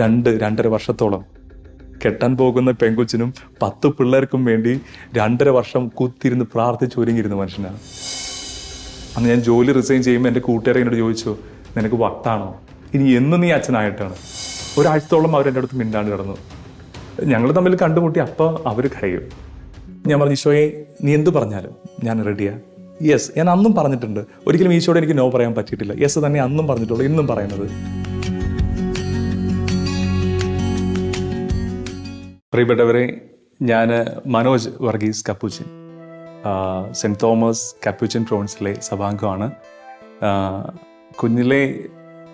രണ്ട് രണ്ടര വർഷത്തോളം. കെട്ടാൻ പോകുന്ന പെങ്കുച്ചിനും പത്ത് പിള്ളേർക്കും വേണ്ടി രണ്ടര വർഷം കുത്തിരുന്ന് പ്രാർത്ഥിച്ചു ഒരുങ്ങിയിരുന്ന മനുഷ്യനാണ് അന്ന് ഞാൻ ജോലി റിസൈൻ ചെയ്യുമ്പോൾ എന്റെ കൂട്ടുകാരെ എന്നോട് ചോദിച്ചു നിനക്ക് വട്ടാണോ? ഇനി എന്ന് നീ അച്ഛനായിട്ടാണ്. ഒരാഴ്ചത്തോളം അവർ എന്റെ അടുത്ത് മിണ്ടാണ്ട് കിടന്നു. ഞങ്ങൾ തമ്മിൽ കണ്ടുമുട്ടി അപ്പോൾ അവർ കരയും. ഞാൻ പറഞ്ഞു ഈശോയെ നീ എന്ത് പറഞ്ഞാലും ഞാൻ റെഡിയാ യെസ് ഞാൻ അന്നും പറഞ്ഞിട്ടുണ്ട്. ഒരിക്കലും ഈശോയോട് എനിക്ക് നോ പറയാൻ പറ്റിയിട്ടില്ല. യെസ് തന്നെ അന്നും പറഞ്ഞിട്ടുള്ളൂ ഇന്നും പറയുന്നത്. പ്രിയപ്പെട്ടവരെ ഞാൻ Manoj Varghese Capuchin. Saint Thomas Capuchin ട്രോൺസിലെ സഭാംഗമാണ്. കുഞ്ഞിലെ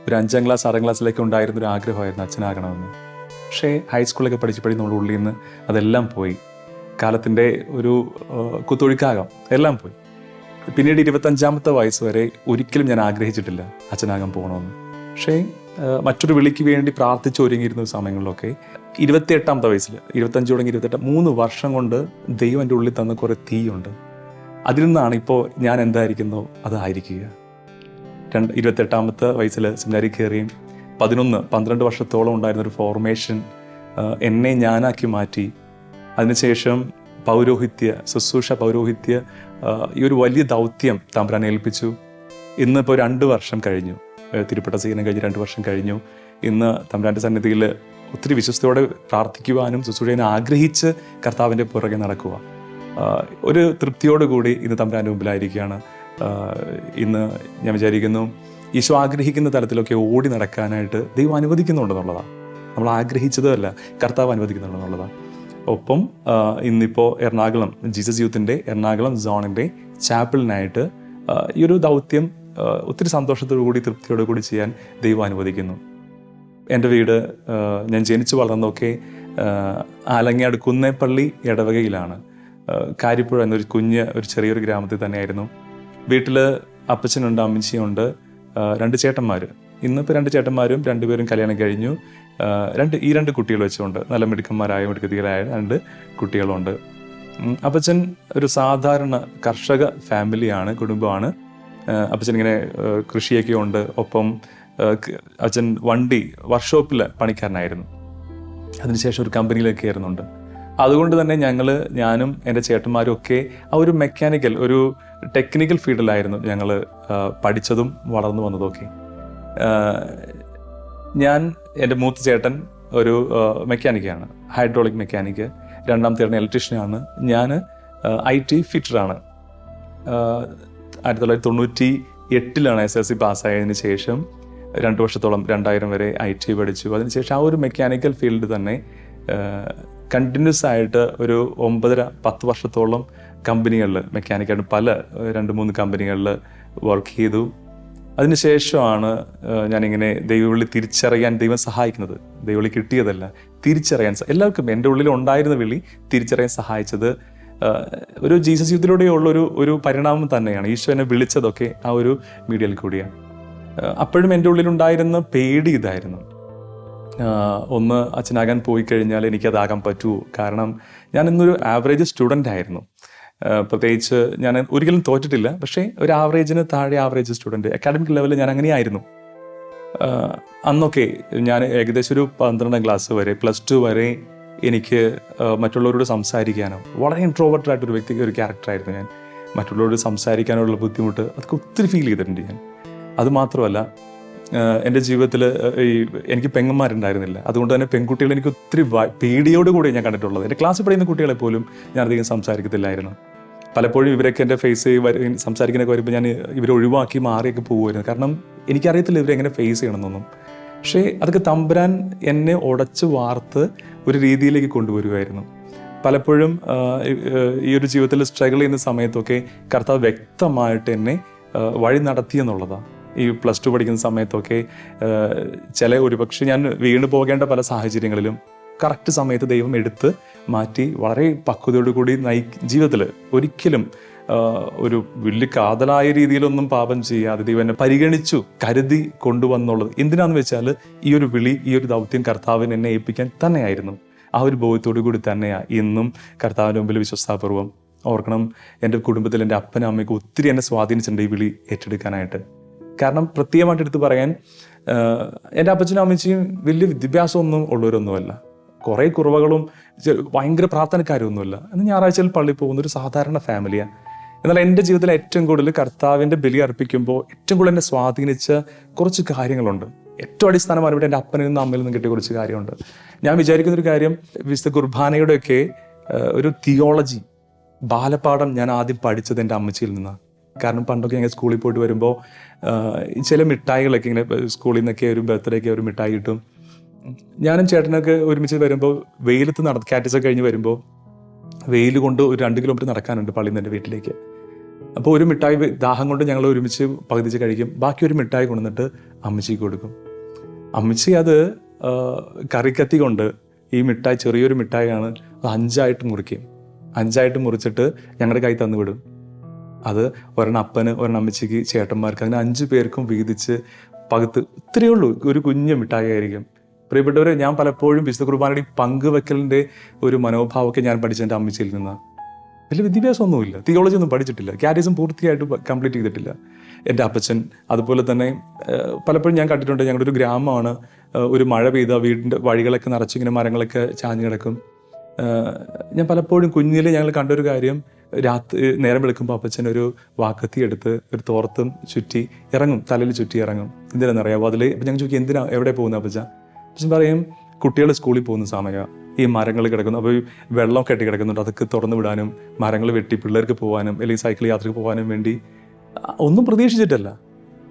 ഒരു അഞ്ചാം ക്ലാസ് ആറാം ക്ലാസ്സിലേക്ക് ഉണ്ടായിരുന്ന ഒരു ആഗ്രഹമായിരുന്നു അച്ഛനാകണമെന്ന്. പക്ഷേ ഹൈസ്കൂളിലൊക്കെ പഠിച്ചപ്പോഴേ നമ്മുടെ ഉള്ളിൽ നിന്ന് അതെല്ലാം പോയി. കാലത്തിന്റെ ഒരു കുത്തൊഴുക്കാകാം എല്ലാം പോയി. പിന്നീട് ഇരുപത്തഞ്ചാമത്തെ വയസ്സ് വരെ ഒരിക്കലും ഞാൻ ആഗ്രഹിച്ചിട്ടില്ല അച്ഛനാകാൻ പോകണമെന്ന്. പക്ഷേ മറ്റൊരു വിളിക്ക് വേണ്ടി പ്രാർത്ഥിച്ച് ഒരുങ്ങിയിരുന്ന സമയങ്ങളിലൊക്കെ ഇരുപത്തിയെട്ടാമത്തെ വയസ്സിൽ ഇരുപത്തഞ്ച് തുടങ്ങി ഇരുപത്തെട്ട് മൂന്ന് വർഷം കൊണ്ട് ദൈവം എന്റെ ഉള്ളിൽ തന്ന കുറേ തീയുണ്ട്. അതിൽ നിന്നാണ് ഇപ്പോൾ ഞാൻ എന്തായിരിക്കുന്നോ അതായിരിക്കുക. രണ്ട് ഇരുപത്തെട്ടാമത്തെ വയസ്സിൽ സെമിനാരി കയറിയും പതിനൊന്ന് പന്ത്രണ്ട് വർഷത്തോളം ഉണ്ടായിരുന്ന ഒരു ഫോർമേഷൻ എന്നെ ഞാനാക്കി മാറ്റി. അതിനുശേഷം പൗരോഹിത്യ ശുശ്രൂഷ പൗരോഹിത്യ ഈ ഒരു വലിയ ദൗത്യം തമ്പുരാൻ ഏൽപ്പിച്ചു. ഇന്നിപ്പോൾ രണ്ട് വർഷം കഴിഞ്ഞു. തിരുപ്പട്ട സീനം കഴിഞ്ഞ് രണ്ട് വർഷം കഴിഞ്ഞു. ഇന്ന് തമ്പുരാന്റെ സന്നിധിയിൽ ഒത്തിരി വിശ്വസ്തയോടെ പ്രാർത്ഥിക്കുവാനും ശുശ്രൂഷ ആഗ്രഹിച്ച് കർത്താവിന്റെ പുറകെ നടക്കുക. ഒരു തൃപ്തിയോടുകൂടി ഇന്ന് തമ്പുരാന്റെ മുമ്പിലായിരിക്കുകയാണ്. ഇന്ന് ഞാൻ വിചാരിക്കുന്നു ഈശോ ആഗ്രഹിക്കുന്ന തലത്തിലൊക്കെ ഓടി നടക്കാനായിട്ട് ദൈവം അനുവദിക്കുന്നുണ്ടെന്നുള്ളതാണ് നമ്മൾ ആഗ്രഹിച്ചതല്ല കർത്താവ് അനുവദിക്കുന്നുണ്ടെന്നുള്ളതാണ് ഒപ്പം ഇന്നിപ്പോൾ എറണാകുളം ജീസസ് യൂത്തിന്റെ എറണാകുളം സോണിന്റെ ചാപ്പിളിനായിട്ട് ഈ ഒരു ദൗത്യം ഒത്തിരി സന്തോഷത്തോടു കൂടി തൃപ്തിയോടു കൂടി ചെയ്യാൻ ദൈവം അനുവദിക്കുന്നു. എന്റെ വീട് ഞാൻ ജനിച്ചു വളർന്നൊക്കെ ആലങ്ങാട് കുന്നേപ്പള്ളി ഇടവകയിലാണ്. കാരിപ്പുഴ എന്നൊരു കുഞ്ഞ് ഒരു ചെറിയൊരു ഗ്രാമത്തിൽ തന്നെയായിരുന്നു. വീട്ടിൽ അപ്പച്ചനുണ്ട് അമ്മച്ചിയുണ്ട് രണ്ട് ചേട്ടന്മാർ ഇന്നിപ്പോൾ രണ്ട് ചേട്ടന്മാരും രണ്ടുപേരും കല്യാണം കഴിഞ്ഞു. രണ്ട് ഈ രണ്ട് കുട്ടികൾ വെച്ചുകൊണ്ട് നല്ല മിടുക്കന്മാരായ മിടുക്കത്തികളായ രണ്ട് കുട്ടികളുണ്ട്. അപ്പച്ചൻ ഒരു സാധാരണ കർഷക ഫാമിലിയാണ് കുടുംബമാണ്. ഇങ്ങനെ കൃഷിയൊക്കെ ഉണ്ട്. ഒപ്പം അച്ഛൻ വണ്ടി വർക്ക്ഷോപ്പിൽ പണിക്കാരനായിരുന്നു. അതിനുശേഷം ഒരു കമ്പനിയിലൊക്കെ ആയിരുന്നുണ്ട് അതുകൊണ്ട് തന്നെ ഞങ്ങൾ ഞാനും എന്റെ ചേട്ടന്മാരും ഒക്കെ ആ ഒരു മെക്കാനിക്കൽ ഒരു ടെക്നിക്കൽ ഫീൽഡിലായിരുന്നു ഞങ്ങൾ പഠിച്ചതും വളർന്നു വന്നതൊക്കെ ഞാൻ എന്റെ മൂത്ത ചേട്ടൻ ഒരു മെക്കാനിക്കാണ്. Hydraulic mechanic. രണ്ടാമത്തെ ചേട്ടൻ ഇലക്ട്രീഷ്യനാണ് ഞാൻ ഐ ടി ഫിറ്ററാണ്. ആയിരത്തി തൊള്ളായിരത്തി തൊണ്ണൂറ്റി എട്ടിലാണ് എസ് എൽ സി പാസ്സായതിനു ശേഷം രണ്ട് വർഷത്തോളം രണ്ടായിരം വരെ ഐ ടി പഠിച്ചു. അതിനുശേഷം ആ ഒരു മെക്കാനിക്കൽ ഫീൽഡ് തന്നെ കണ്ടിന്യൂസ് ആയിട്ട് ഒരു ഒമ്പതര പത്ത് വർഷത്തോളം കമ്പനികളിൽ മെക്കാനിക്കായിട്ട് പല രണ്ട് മൂന്ന് കമ്പനികളിൽ വർക്ക് ചെയ്തു. അതിനുശേഷമാണ് ഞാനിങ്ങനെ ദൈവവിളി തിരിച്ചറിയാൻ ദൈവം സഹായിക്കുന്നത്. ദൈവവിളി കിട്ടിയതല്ല തിരിച്ചറിയാൻ എല്ലാവർക്കും എന്റെ ഉള്ളിൽ ഉണ്ടായിരുന്ന വിളി തിരിച്ചറിയാൻ സഹായിച്ചത് ഒരു ജീസസ് യുദ്ധത്തിലൂടെയുള്ള ഒരു ഒരു പരിണാമം തന്നെയാണ്. ഈശോ എന്നെ വിളിച്ചതൊക്കെ ആ ഒരു മീഡിയയിൽ കൂടിയാണ്. അപ്പോഴും എന്റെ ഉള്ളിലുണ്ടായിരുന്ന പേടി ഇതായിരുന്നു. ഒന്ന് അച്ഛനാകാൻ പോയി കഴിഞ്ഞാൽ എനിക്കതാകാൻ പറ്റുമോ കാരണം ഞാൻ ഇന്നൊരു ആവറേജ് സ്റ്റുഡന്റ് ആയിരുന്നു. പ്രത്യേകിച്ച് ഞാൻ ഒരിക്കലും തോറ്റിട്ടില്ല. പക്ഷേ ഒരു ആവറേജിന് താഴെ ആവറേജ് സ്റ്റുഡന്റ് അക്കാഡമിക് ലെവലിൽ ഞാൻ അങ്ങനെയായിരുന്നു അന്നൊക്കെ ഞാൻ ഏകദേശം ഒരു പന്ത്രണ്ടാം ക്ലാസ് വരെ പ്ലസ് ടു വരെ എനിക്ക് മറ്റുള്ളവരോട് സംസാരിക്കാനോ വളരെ ഇൻട്രോവേർട്ടായിട്ടൊരു വ്യക്തി ഒരു ക്യാരക്ടറായിരുന്നു ഞാൻ. മറ്റുള്ളവരോട് സംസാരിക്കാനുള്ള ബുദ്ധിമുട്ട് അതൊക്കെ ഒത്തിരി ഫീൽ ചെയ്തിട്ടുണ്ട് ഞാൻ. അതുമാത്രമല്ല എന്റെ ജീവിതത്തിൽ ഈ എനിക്ക് പെങ്ങന്മാരുണ്ടായിരുന്നില്ല. അതുകൊണ്ട് തന്നെ പെൺകുട്ടികളെ എനിക്ക് ഒത്തിരി പേടിയോട് കൂടി ഞാൻ കണ്ടിട്ടുള്ളത്. എന്റെ ക്ലാസ്സിൽ പഠിക്കുന്ന കുട്ടികളെ പോലും ഞാൻ അധികം സംസാരിക്കത്തില്ലായിരുന്നു. പലപ്പോഴും ഇവരൊക്കെ എന്റെ ഫേസ് സംസാരിക്കുന്നൊക്കെ വരുമ്പോൾ ഞാൻ ഇവരെ ഒഴിവാക്കി മാറിയൊക്കെ പോകുമായിരുന്നു കാരണം എനിക്കറിയത്തില്ല ഇവരെങ്ങനെ ഫേസ് ചെയ്യണമെന്നൊന്നും. പക്ഷേ അതൊക്കെ തമ്പുരാൻ എന്നെ ഉടച്ച് വാർത്ത് ഒരു രീതിയിലേക്ക് കൊണ്ടുവരുമായിരുന്നു പലപ്പോഴും ഈ- ഒരു ജീവിതത്തിൽ സ്ട്രഗിൾ ചെയ്യുന്ന സമയത്തൊക്കെ കർത്താവ് വ്യക്തമായിട്ട് എന്നെ വഴി നടത്തി എന്നുള്ളതാണ്. ഈ പ്ലസ് ടു പഠിക്കുന്ന സമയത്തൊക്കെ ചില ഒരുപക്ഷെ ഞാൻ വീണു പോകേണ്ട പല സാഹചര്യങ്ങളിലും കറക്റ്റ് സമയത്ത് ദൈവം എടുത്ത് മാറ്റി വളരെ പക്വതയോടുകൂടി നയി ജീവിതത്തിൽ ഒരിക്കലും ഒരു വലിയ കാതലായ രീതിയിലൊന്നും പാപം ചെയ്യാതെ ദൈവം എന്നെ പരിഗണിച്ചു കരുതി കൊണ്ടുവന്നുള്ളത്. എന്തിനാന്ന് വെച്ചാൽ ഈ ഒരു വിളി ഈ ഒരു ദൗത്യം കർത്താവിന് എന്നെ ഏൽപ്പിക്കാൻ തന്നെയായിരുന്നു. ആ ഒരു ബോധത്തോടു കൂടി തന്നെയാണ് ഇന്നും കർത്താവിന്റെ മുമ്പിൽ വിശ്വസ്താപൂർവം ഓർക്കണം എന്റെ കുടുംബത്തിൽ എന്റെ അപ്പനും അമ്മയ്ക്ക് ഒത്തിരി എന്നെ സ്വാധീനിച്ചിട്ടുണ്ട് ഈ വിളി ഏറ്റെടുക്കാനായിട്ട്. കാരണം പ്രത്യേകമായിട്ട് എടുത്ത് പറയാൻ എന്റെ അപ്പച്ചനും അമ്മച്ചിയും വലിയ വിദ്യാഭ്യാസമൊന്നും ഉള്ളവരൊന്നുമല്ല. കുറേ കുറവുകളും ഭയങ്കര പ്രാർത്ഥനക്കാരൊന്നുമില്ല. അന്ന് ഞായറാഴ്ചയിൽ പള്ളിയിൽ പോകുന്ന ഒരു സാധാരണ ഫാമിലിയാണ് എന്നാൽ എന്റെ ജീവിതത്തിൽ ഏറ്റവും കൂടുതൽ കർത്താവിന്റെ ബലി അർപ്പിക്കുമ്പോൾ ഏറ്റവും കൂടുതൽ എന്നെ സ്വാധീനിച്ച കുറച്ച് കാര്യങ്ങളുണ്ട്. ഏറ്റവും അടിസ്ഥാനമാണ് ഇവിടെ എന്റെ അപ്പനിൽ നിന്നും അമ്മയിൽ നിന്നും കിട്ടിയ കുറച്ച് കാര്യമുണ്ട്. ഞാൻ വിചാരിക്കുന്ന ഒരു കാര്യം വിശുദ്ധ കുർബാനയുടെയൊക്കെ ഒരു തിയോളജി ബാലപാഠം ഞാൻ ആദ്യം പഠിച്ചത് എന്റെ അമ്മച്ചിയിൽ നിന്നാണ്. കാരണം പണ്ടൊക്കെ ഞങ്ങൾ സ്കൂളിൽ പോയിട്ട് വരുമ്പോൾ ചില മിഠായികളൊക്കെ ഇങ്ങനെ സ്കൂളിൽ നിന്നൊക്കെ ഒരു ബർത്ത്ഡേക്ക് ഒരു മിഠായി കിട്ടും. ഞാനും ചേട്ടനൊക്കെ ഒരുമിച്ച് വരുമ്പോൾ വെയിലത്ത് നട കാറ്റസൊക്കെ കഴിഞ്ഞ് വരുമ്പോൾ വെയിൽ കൊണ്ട് ഒരു രണ്ട് കിലോമീറ്റർ നടക്കാനുണ്ട് പള്ളിയിൽ നിന്ന് എന്റെ വീട്ടിലേക്ക്. അപ്പോൾ ഒരു മിഠായി ദാഹം കൊണ്ട് ഞങ്ങൾ ഒരുമിച്ച് പകുതിച്ച് കഴിക്കും. ബാക്കി ഒരു മിഠായി കൊണ്ടുവന്നിട്ട് അമ്മച്ചി കൊടുക്കും. അമ്മച്ചി അത് കറിക്കത്തി കൊണ്ട് ഈ മിഠായി ചെറിയൊരു മിഠായിയാണ് അത് അഞ്ചായിട്ട് മുറിക്കും. അഞ്ചായിട്ട് മുറിച്ചിട്ട് ഞങ്ങളുടെ കൈ തന്നു വിടും. അത് ഒരെണ്ണം അപ്പന് ഒരെണ്ണം അമ്മച്ചിക്ക് ചേട്ടന്മാർക്ക് അങ്ങനെ അഞ്ച് പേർക്കും വീതിച്ച് പകുത്ത് ഇത്രയേ ഉള്ളൂ. ഒരു കുഞ്ഞു മിഠായി ആയിരിക്കും. പ്രിയപ്പെട്ടവരെ ഞാൻ പലപ്പോഴും വിശുദ്ധ കുർബാനയുടെ പങ്കുവെക്കലിന്റെ ഒരു മനോഭാവമൊക്കെ ഞാൻ പഠിച്ച എന്റെ അമ്മച്ചിയിൽ നിന്നാണ്. വലിയ വിദ്യാഭ്യാസമൊന്നുമില്ല. തിയോളജി ഒന്നും പഠിച്ചിട്ടില്ല. കാരിസം പൂർത്തിയായിട്ട് കംപ്ലീറ്റ് ചെയ്തിട്ടില്ല. എന്റെ അപ്പച്ചൻ അതുപോലെ തന്നെ പലപ്പോഴും ഞാൻ കണ്ടിട്ടുണ്ട് ഞങ്ങളുടെ ഒരു ഗ്രാമമാണ് ഒരു മഴ പെയ്ത വീടിന്റെ വഴികളൊക്കെ നിറച്ചിങ്ങനെ മരങ്ങളൊക്കെ ചാഞ്ഞ് കിടക്കും. ഞാൻ പലപ്പോഴും കുഞ്ഞിലെ ഞങ്ങൾ കണ്ടൊരു കാര്യം രാത്രി നേരം വെളുക്കുമ്പോൾ അപ്പച്ചൻ ഒരു വാക്കത്തി എടുത്ത് ഒരു തോർത്തും ചുറ്റി ഇറങ്ങും തലയിൽ ചുറ്റി ഇറങ്ങും. എന്തിനാണെന്ന് അറിയാമോ അതിൽ അപ്പം ഞങ്ങൾ ചോദിക്കും എന്തിനാ? എവിടെ പോകുന്ന അപ്പച്ച? അപ്പച്ചൻ പറയും കുട്ടികൾ സ്കൂളിൽ പോകുന്ന സമയമാണ് ഈ മരങ്ങൾ കിടക്കുന്നു. അപ്പോൾ ഈ വെള്ളം കെട്ടി കിടക്കുന്നുണ്ട്. അതൊക്കെ തുറന്നു വിടാനും മരങ്ങൾ വെട്ടി പിള്ളേർക്ക് പോകാനും അല്ലെങ്കിൽ സൈക്കിൾ യാത്രയ്ക്ക് പോകാനും വേണ്ടി. ഒന്നും പ്രതീക്ഷിച്ചിട്ടല്ല.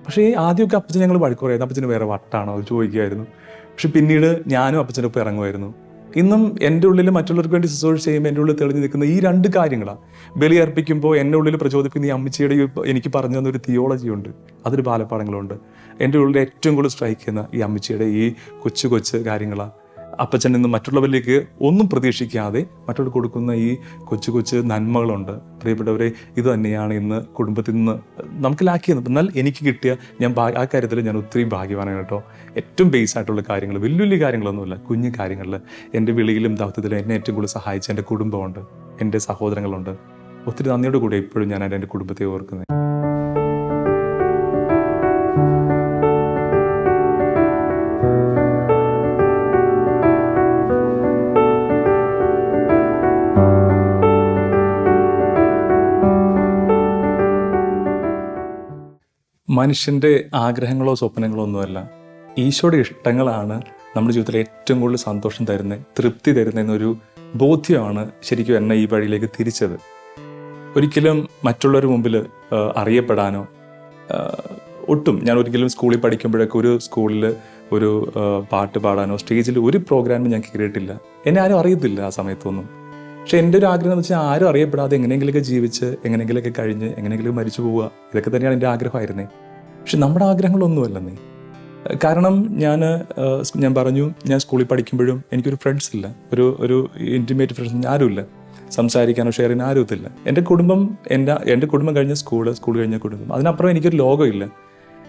പക്ഷേ ആദ്യമൊക്കെ അപ്പച്ചൻ ഞങ്ങൾ വഴക്ക് പറയായിരുന്നു. അപ്പച്ചന് വേറെ വട്ടാണോ? അത് ചോദിക്കുമായിരുന്നു പക്ഷെ പിന്നീട് ഞാനും അപ്പച്ചന്റെ ഒപ്പം ഇറങ്ങുമായിരുന്നു ഇന്നും എന്റെ ഉള്ളിൽ മറ്റുള്ളവർക്ക് വേണ്ടി ശുശ്രൂഷ ചെയ്യുമ്പോൾ എന്റെ ഉള്ളിൽ തെളിഞ്ഞു നിൽക്കുന്ന ഈ രണ്ട് കാര്യങ്ങളാണ്. ബലി അർപ്പിക്കുമ്പോൾ എന്റെ ഉള്ളിൽ പ്രചോദിപ്പിക്കുന്ന ഈ അമ്മച്ചിയുടെ എനിക്ക് പറഞ്ഞു തന്ന ഒരു തിയോളജി ഉണ്ട് അതൊരു ബാലപ്പാടങ്ങളുണ്ട് എന്റെ ഉള്ളിൽ ഏറ്റവും കൂടുതൽ സ്ട്രൈക്ക് ചെയ്യുന്ന ഈ അമ്മച്ചിയുടെ ഈ കൊച്ചു കൊച്ചു കാര്യങ്ങളാണ്. അപ്പച്ചൻ നിന്ന് മറ്റുള്ളവരിലേക്ക് ഒന്നും പ്രതീക്ഷിക്കാതെ മറ്റുള്ളവർ കൊടുക്കുന്ന ഈ കൊച്ചു കൊച്ചു നന്മകളുണ്ട്. പ്രിയപ്പെട്ടവരെ ഇത് തന്നെയാണ് ഇന്ന് കുടുംബത്തിൽ നിന്ന് നമുക്ക് ലാക്കിയത് എന്നാൽ എനിക്ക് കിട്ടിയ ഞാൻ ആ കാര്യത്തിൽ ഞാൻ ഒത്തിരി ഭാഗ്യവാനാണ് കേട്ടോ. ഏറ്റവും ബേസ് ആയിട്ടുള്ള കാര്യങ്ങൾ വലിയ വലിയ കാര്യങ്ങളൊന്നുമില്ല കുഞ്ഞു കാര്യങ്ങളിൽ എന്റെ വിളിയിലും ദൗത്യത്തിലും എന്നെ ഏറ്റവും കൂടുതൽ സഹായിച്ച എന്റെ കുടുംബമുണ്ട്. എന്റെ സഹോദരങ്ങളുണ്ട്. ഒത്തിരി നന്ദിയോട് കൂടെ ഇപ്പോഴും ഞാൻ എന്റെ കുടുംബത്തെ ഓർക്കുന്നത് മനുഷ്യന്റെ ആഗ്രഹങ്ങളോ സ്വപ്നങ്ങളോ ഒന്നുമല്ല. ഈശോയുടെ ഇഷ്ടങ്ങളാണ് നമ്മുടെ ജീവിതത്തിൽ ഏറ്റവും കൂടുതൽ സന്തോഷം തരുന്നത് തൃപ്തി തരുന്ന എന്നൊരു ബോധ്യമാണ് ശരിക്കും എന്നെ ഈ വഴിയിലേക്ക് തിരിച്ചത്. ഒരിക്കലും മറ്റുള്ളവർ മുമ്പിൽ അറിയപ്പെടാനോ ഒട്ടും. ഞാൻ ഒരിക്കലും സ്കൂളിൽ പഠിക്കുമ്പോഴൊക്കെ ഒരു സ്കൂളിൽ ഒരു പാട്ട് പാടാനോ സ്റ്റേജിൽ ഒരു പ്രോഗ്രാമും ഞാൻ കയറിയിട്ടില്ല എന്നെ ആരും അറിയത്തില്ല ആ സമയത്തൊന്നും. പക്ഷെ എന്റെ ഒരു ആഗ്രഹം എന്ന് വെച്ചാൽ ആരും അറിയപ്പെടാതെ എങ്ങനെയെങ്കിലുമൊക്കെ ജീവിച്ച് എങ്ങനെയെങ്കിലുമൊക്കെ കഴിഞ്ഞ് എങ്ങനെയെങ്കിലും മരിച്ചു പോവുക. ഇതൊക്കെ തന്നെയാണ് എന്റെ ആഗ്രഹമായിരുന്നേ. പക്ഷെ നമ്മുടെ ആഗ്രഹങ്ങളൊന്നുമല്ലെന്നേ കാരണം ഞാൻ ഞാൻ പറഞ്ഞു ഞാൻ സ്കൂളിൽ പഠിക്കുമ്പോഴും എനിക്കൊരു ഫ്രണ്ട്സ് ഇല്ല. ഒരു ഒരു ഇന്റിമേറ്റ് ഫ്രണ്ട്സ് ആരുമില്ല. സംസാരിക്കാനോ ഷെയർ ചെയ്യാനോ ആരും ഇതില്ല എന്റെ കുടുംബം എന്റെ എന്റെ കുടുംബം കഴിഞ്ഞ സ്കൂൾ സ്കൂൾ കഴിഞ്ഞ കുടുംബം. അതിനപ്പുറം എനിക്കൊരു ലോകമില്ല.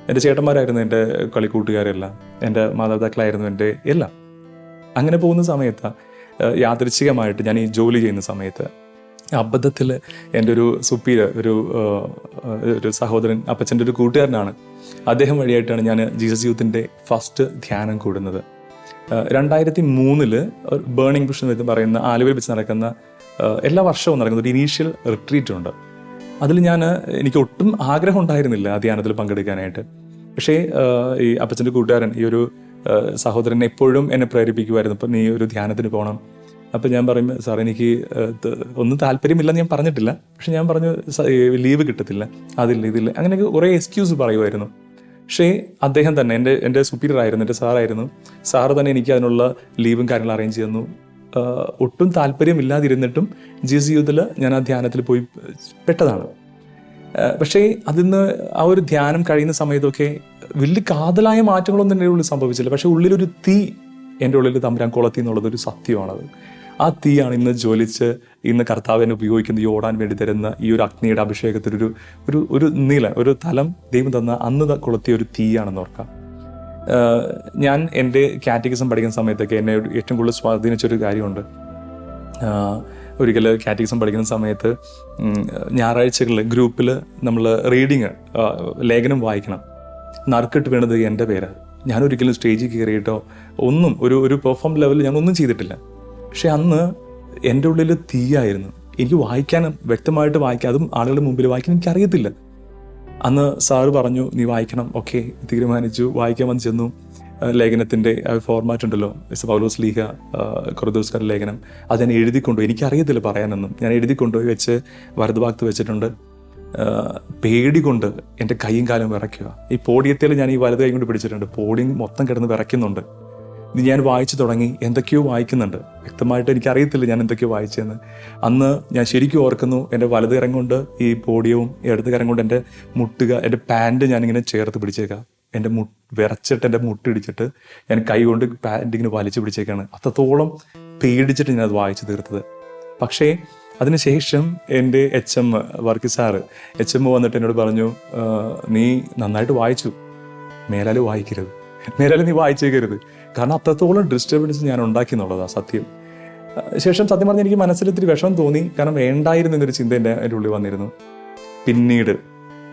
എന്റെ ചേട്ടന്മാരായിരുന്നു എന്റെ കളിക്കൂട്ടുകാരെല്ലാം. എന്റെ മാതാപിതാക്കളായിരുന്നു എന്റെ എല്ലാം. അങ്ങനെ പോകുന്ന സമയത്ത് യാദൃച്ഛികമായിട്ട് ഞാൻ ഈ ജോലി ചെയ്യുന്ന സമയത്ത് അബദ്ധത്തിൽ എന്റെ ഒരു സുപ്പീരിയർ ഒരു ഒരു സഹോദരൻ അപ്പച്ചന്റെ ഒരു കൂട്ടുകാരനാണ്. അദ്ദേഹം വഴിയായിട്ടാണ് ഞാൻ ജീസസ് യൂത്തിന്റെ ഫസ്റ്റ് ധ്യാനം കൂടുന്നത്. രണ്ടായിരത്തി മൂന്നിൽ ബേണിംഗ് ബുഷ് എന്ന് പറയുന്ന ആലുവയിൽ വെച്ച് നടക്കുന്ന എല്ലാ വർഷവും നടക്കുന്ന ഒരു ഇനീഷ്യൽ റിട്രീറ്റ് ഉണ്ട്. അതിൽ ഞാൻ എനിക്ക് ഒട്ടും ആഗ്രഹം ഉണ്ടായിരുന്നില്ല ആ ധ്യാനത്തിൽ പങ്കെടുക്കാനായിട്ട്. പക്ഷേ ഈ അപ്പച്ചന്റെ കൂട്ടുകാരൻ ഈ ഒരു സഹോദരൻ എപ്പോഴും എന്നെ പ്രേരിപ്പിക്കുമായിരുന്നു. ഇപ്പം നീ ഒരു ധ്യാനത്തിന് പോകണം അപ്പം ഞാൻ പറയും സാർ എനിക്ക് ഒന്നും താല്പര്യമില്ലെന്ന് ഞാൻ പറഞ്ഞിട്ടില്ല. പക്ഷെ ഞാൻ പറഞ്ഞു ലീവ് കിട്ടത്തില്ല. അതില്ല ഇതില്ല. അങ്ങനെയൊക്കെ കുറേ എക്സ്ക്യൂസ് പറയുമായിരുന്നു. പക്ഷേ അദ്ദേഹം തന്നെ എന്റെ എന്റെ സുപ്പീരിയർ ആയിരുന്നു എന്റെ സാറായിരുന്നു. സാറ് തന്നെ എനിക്ക് അതിനുള്ള ലീവും കാര്യങ്ങളും അറേഞ്ച് ചെയ്യുന്നു. ഒട്ടും താല്പര്യമില്ലാതിരുന്നിട്ടും ജി സി യുദ്ധത്തിൽ ഞാൻ ആ ധ്യാനത്തിൽ പോയി പെട്ടതാണ്. പക്ഷേ അതിന്ന് ആ ഒരു ധ്യാനം കഴിയുന്ന സമയത്തൊക്കെ വലിയ കാതലായ മാറ്റങ്ങളൊന്നും എന്റെ ഉള്ളിൽ സംഭവിച്ചില്ല. പക്ഷേ ഉള്ളിലൊരു തീ എന്റെ ഉള്ളിൽ തമ്പുരാൻ കൊളത്തി എന്നുള്ളത് ഒരു സത്യമാണത്. ആ തീയാണ് ഇന്ന് ജ്വലിച്ച് ഇന്ന് കർത്താവിനെ ഉപയോഗിക്കുന്ന ഈ ഓടാൻ വേണ്ടി തരുന്ന ഈ ഒരു അഗ്നിയുടെ അഭിഷേകത്തിലൊരു ഒരു ഒരു നീല ഒരു തലം ദൈവം തന്ന അന്ന് കൊളുത്തിയ ഒരു തീയാണെന്ന് ഓർക്കാം. ഞാൻ എന്റെ കാറ്റഗിസം പഠിക്കുന്ന സമയത്തൊക്കെ എന്നെ ഏറ്റവും കൂടുതൽ സ്വാധീനിച്ചൊരു കാര്യമുണ്ട്. ഒരിക്കൽ കാറ്റഗിസം പഠിക്കുന്ന സമയത്ത് ഞായറാഴ്ചകളിൽ ഗ്രൂപ്പിൽ നമ്മൾ റീഡിങ് ലേഖനം വായിക്കണം. നറുക്കിട്ട് വീണത് എന്റെ പേര്. ഞാനൊരിക്കലും സ്റ്റേജിൽ കയറിയിട്ടോ ഒന്നും ഒരു ഒരു പെർഫോം ലെവലിൽ ഞാനൊന്നും ചെയ്തിട്ടില്ല. പക്ഷെ അന്ന് എന്റെ ഉള്ളിൽ തീയായിരുന്നു. എനിക്ക് വായിക്കാൻ വ്യക്തമായിട്ട് വായിക്കാൻ അതും ആളുകളുടെ മുമ്പിൽ വായിക്കാൻ എനിക്കറിയത്തില്ല. അന്ന് സാറ് പറഞ്ഞു നീ വായിക്കണം ഓക്കെ തീരുമാനിച്ചു. വായിക്കാൻ വന്ന് ചെന്നു. ലേഖനത്തിന്റെ ഫോർമാറ്റ് ഉണ്ടല്ലോ. മിസ് പൗലോസ് ലീഹ കുറദോസ്കർ ലേഖനം. അത് ഞാൻ എഴുതിക്കൊണ്ടു എനിക്കറിയത്തില്ല പറയാനൊന്നും. ഞാൻ എഴുതിക്കൊണ്ടുപോയി വെച്ച് വലതുഭാഗത്ത് വെച്ചിട്ടുണ്ട്. പേടി കൊണ്ട് എന്റെ കൈയും കാലും വിറയ്ക്കുക. ഈ പോഡിയത്തിൽ ഞാൻ ഈ വലത് കൈ കൊണ്ട് പിടിച്ചിട്ടുണ്ട്. പോഡിയം മൊത്തം കിടന്ന് വിറയ്ക്കുന്നുണ്ട്. ഇത് ഞാൻ വായിച്ചു തുടങ്ങി. എന്തൊക്കെയോ വായിക്കുന്നുണ്ട്. വ്യക്തമായിട്ട് എനിക്കറിയത്തില്ല ഞാൻ എന്തൊക്കെയോ വായിച്ചതെന്ന് അന്ന് ഞാൻ ശരിക്കും ഓർക്കുന്നു എന്റെ വലത് കരം കൊണ്ട് ഈ പോഡിയവും ഇടത് കരം കൊണ്ട് എന്റെ മുട്ടുക എന്റെ പാന്റ് ഞാനിങ്ങനെ ചേർത്ത് പിടിച്ചേക്കാം. എന്റെ മു വിറച്ചിട്ട് എന്റെ മുട്ടിടിച്ചിട്ട് ഞാൻ കൈ കൊണ്ട് പാന്റ് ഇങ്ങനെ വലിച്ചു പിടിച്ചേക്കാണ്. അത്രത്തോളം പേടിച്ചിട്ട് ഞാനത് വായിച്ചു തീർത്തത്. പക്ഷേ അതിനുശേഷം എന്റെ H M Varkey sir H M വന്നിട്ട് എന്നോട് പറഞ്ഞു നീ നന്നായിട്ട് വായിച്ചു. മേലാൽ വായിക്കരുത്. മേലാൽ നീ വായിച്ചേക്കരുത്. കാരണം അത്രത്തോളം ഡിസ്റ്റർബൻസ് ഞാൻ ഉണ്ടാക്കി എന്നുള്ളതാണ് സത്യം. ശേഷം സത്യം പറഞ്ഞാൽ എനിക്ക് മനസ്സിൽ ഇത്തിരി വിഷമം തോന്നി. കാരണം വേണ്ടായിരുന്നു എന്നൊരു ചിന്ത എന്റെ എന്റെ ഉള്ളിൽ വന്നിരുന്നു. പിന്നീട്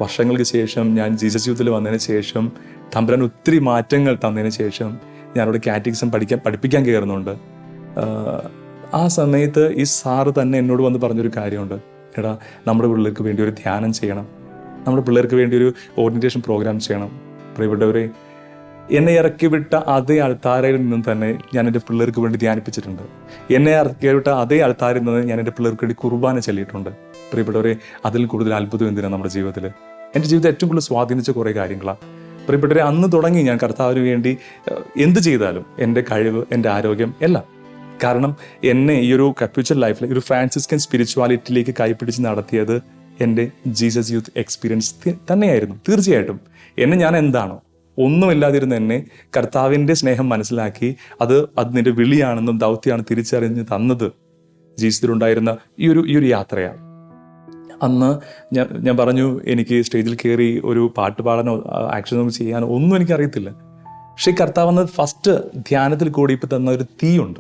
വർഷങ്ങൾക്ക് ശേഷം ഞാൻ ജീസസ് യൂത്തിൽ വന്നതിന് ശേഷം തമ്പുരാൻ ഒത്തിരി മാറ്റങ്ങൾ തന്നതിന് ശേഷം ഞാനവിടെ കാറ്റിക്സം പഠിക്കാൻ പഠിപ്പിക്കാൻ കയറുന്നുണ്ട്. ആ സമയത്ത് ഈ സാറ് തന്നെ എന്നോട് വന്ന് പറഞ്ഞൊരു കാര്യമുണ്ട്. എടാ നമ്മുടെ പിള്ളേർക്ക് വേണ്ടി ഒരു ധ്യാനം ചെയ്യണം. നമ്മുടെ പിള്ളേർക്ക് വേണ്ടി ഒരു ഓറിയന്റേഷൻ പ്രോഗ്രാം ചെയ്യണം. പ്രിയപ്പെട്ടവരെ എന്നെ ഇറക്കി വിട്ട അതേ അൾത്താരയിൽ നിന്നും തന്നെ ഞാൻ എന്റെ പിള്ളേർക്ക് വേണ്ടി ധ്യാനിപ്പിച്ചിട്ടുണ്ട്. എന്നെ ഇറക്കി വിട്ട അതേ അൾത്താരിൽ നിന്ന് ഞാൻ എന്റെ പിള്ളേർക്ക് വേണ്ടി കുർബാന ചൊല്ലിയിട്ടുണ്ട്. പ്രിയപ്പെട്ടവരെ അതിൽ കൂടുതൽ അത്ഭുതം എന്തിനാണ് നമ്മുടെ ജീവിതത്തിൽ? എന്റെ ജീവിതത്തിൽ ഏറ്റവും കൂടുതൽ സ്വാധീനിച്ച കുറേ കാര്യങ്ങളാണ് പ്രിയപ്പെട്ടവരെ അന്ന് തുടങ്ങി ഞാൻ കർത്താവിന് വേണ്ടി എന്ത് ചെയ്താലും എന്റെ കഴിവ് എന്റെ ആരോഗ്യം എല്ലാം. കാരണം എന്നെ ഈ ഒരു ഫ്യൂച്ചർ ലൈഫിൽ ഒരു ഫ്രാൻസിസ്കൻ സ്പിരിച്വാലിറ്റിയിലേക്ക് കൈപിടിച്ച് നടത്തിയത് എന്റെ ജീസസ് യൂത്ത് എക്സ്പീരിയൻസ് തന്നെയായിരുന്നു. തീർച്ചയായിട്ടും. എന്നെ ഞാൻ എന്താണോ ഒന്നുമില്ലാതിരുന്ന എന്നെ കർത്താവിന്റെ സ്നേഹം മനസ്സിലാക്കി അത് അതിന്റെ വിളിയാണെന്നും ദൗത്യമാണ് തിരിച്ചറിഞ്ഞ് തന്നത്. ജീവിതത്തിലുണ്ടായിരുന്ന ഈ ഒരു ഈ ഒരു യാത്രയാണ് അന്ന് ഞാൻ ഞാൻ പറഞ്ഞു എനിക്ക് സ്റ്റേജിൽ കയറി ഒരു പാട്ട് പാടാനോ ആക്ഷനോ ചെയ്യാനോ ഒന്നും എനിക്കറിയത്തില്ല. പക്ഷേ കർത്താവ് എന്നത് ഫസ്റ്റ് ധ്യാനത്തിൽ കൂടി ഇപ്പം തന്ന ഒരു തീയുണ്ട്.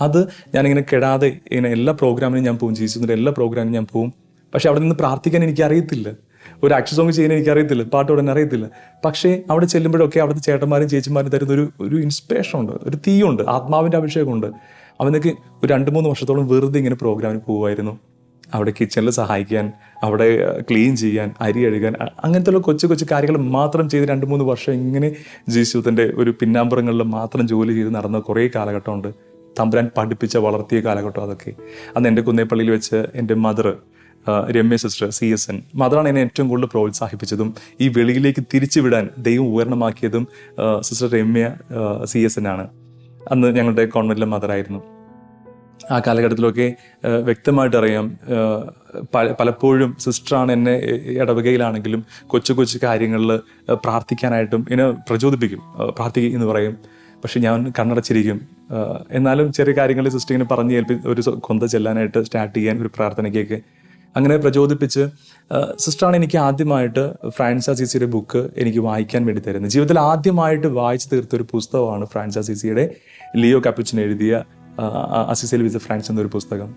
അത് ഞാനിങ്ങനെ കെടാതെ ഇങ്ങനെ എല്ലാ പ്രോഗ്രാമിനും ഞാൻ പോകും ജീവിതത്തിന്റെ എല്ലാ പ്രോഗ്രാമിനും ഞാൻ പോകും പക്ഷെ അവിടെ നിന്ന് പ്രാർത്ഥിക്കാൻ എനിക്ക് അറിയത്തില്ല ഒരു ആക്ഷൻ സോങ് ചെയ്യാൻ എനിക്ക് അറിയത്തില്ല പാട്ട് പാടാൻ അറിയത്തില്ല. പക്ഷേ അവിടെ ചെല്ലുമ്പോഴൊക്കെ അവിടുത്തെ ചേട്ടന്മാരും ചേച്ചിമാരും തരുന്ന ഒരു ഒരു ഇൻസ്പിറേഷൻ ഉണ്ട് ഒരു തീയുണ്ട് ആത്മാവിന്റെ അഭിഷേകമുണ്ട്. അവനൊക്കെ ഒരു രണ്ട് മൂന്ന് വർഷത്തോളം വെറുതെ ഇങ്ങനെ പ്രോഗ്രാമിന് പോകുമായിരുന്നു അവിടെ കിച്ചണിൽ സഹായിക്കാൻ അവിടെ ക്ലീൻ ചെയ്യാൻ അരി കഴുകാൻ അങ്ങനത്തെയുള്ള കൊച്ചു കൊച്ചു കാര്യങ്ങൾ മാത്രം ചെയ്ത് രണ്ട് മൂന്ന് വർഷം ഇങ്ങനെ ജീവിതത്തിന്റെ ഒരു പിന്നാമ്പുറങ്ങളിൽ മാത്രം ജോലി ചെയ്ത് നടന്ന കുറേ കാലഘട്ടമുണ്ട്. തമ്പുരാൻ പഠിപ്പിച്ച വളർത്തിയ കാലഘട്ടം അതൊക്കെ. അന്ന് എന്റെ കുന്നേപ്പള്ളിയിൽ വെച്ച് എന്റെ mother Ramya sister C S N മദറാണ് എന്നെ ഏറ്റവും കൂടുതൽ പ്രോത്സാഹിപ്പിച്ചതും ഈ വെളിയിലേക്ക് തിരിച്ചുവിടാൻ ദൈവം ഉയർണമാക്കിയതും sister Ramya C S N ആണ്. അന്ന് ഞങ്ങളുടെ കോൺവെന്റിലെ മദറായിരുന്നു ആ കാലഘട്ടത്തിലൊക്കെ വ്യക്തമായിട്ട് അറിയാം പലപ്പോഴും സിസ്റ്ററാണ് എന്നെ ഇടവകയിലാണെങ്കിലും കൊച്ചു കൊച്ചു കാര്യങ്ങളിൽ പ്രാർത്ഥിക്കാനായിട്ടും എന്നെ പ്രചോദിപ്പിക്കും ആ, പ്രാർത്ഥിക്കും എന്ന് പറയും. പക്ഷെ ഞാൻ കണ്ണടച്ചിരിക്കും. എന്നാലും ചെറിയ കാര്യങ്ങൾ സിസ്റ്റർ ഇങ്ങനെ പറഞ്ഞ് ഏൽപ്പി ഒരു കൊന്ത ചെല്ലാനായിട്ട് സ്റ്റാർട്ട് ചെയ്യാൻ ഒരു പ്രാർത്ഥനയ്ക്കൊക്കെ അങ്ങനെ പ്രചോദിപ്പിച്ച് സിസ്റ്ററാണ് എനിക്ക് ആദ്യമായിട്ട് ഫ്രാൻസ് അസീസിയുടെ ബുക്ക് എനിക്ക് വായിക്കാൻ വേണ്ടി തരുന്നത്. ജീവിതത്തിൽ ആദ്യമായിട്ട് വായിച്ചു തീർത്ത ഒരു പുസ്തകമാണ് ഫ്രാൻസ് അസീസിയുടെ ലിയോ കപ്പിച്ചിന് എഴുതിയ അസിസിൽ വിസ് ഫ്രാൻസ് എന്നൊരു പുസ്തകം.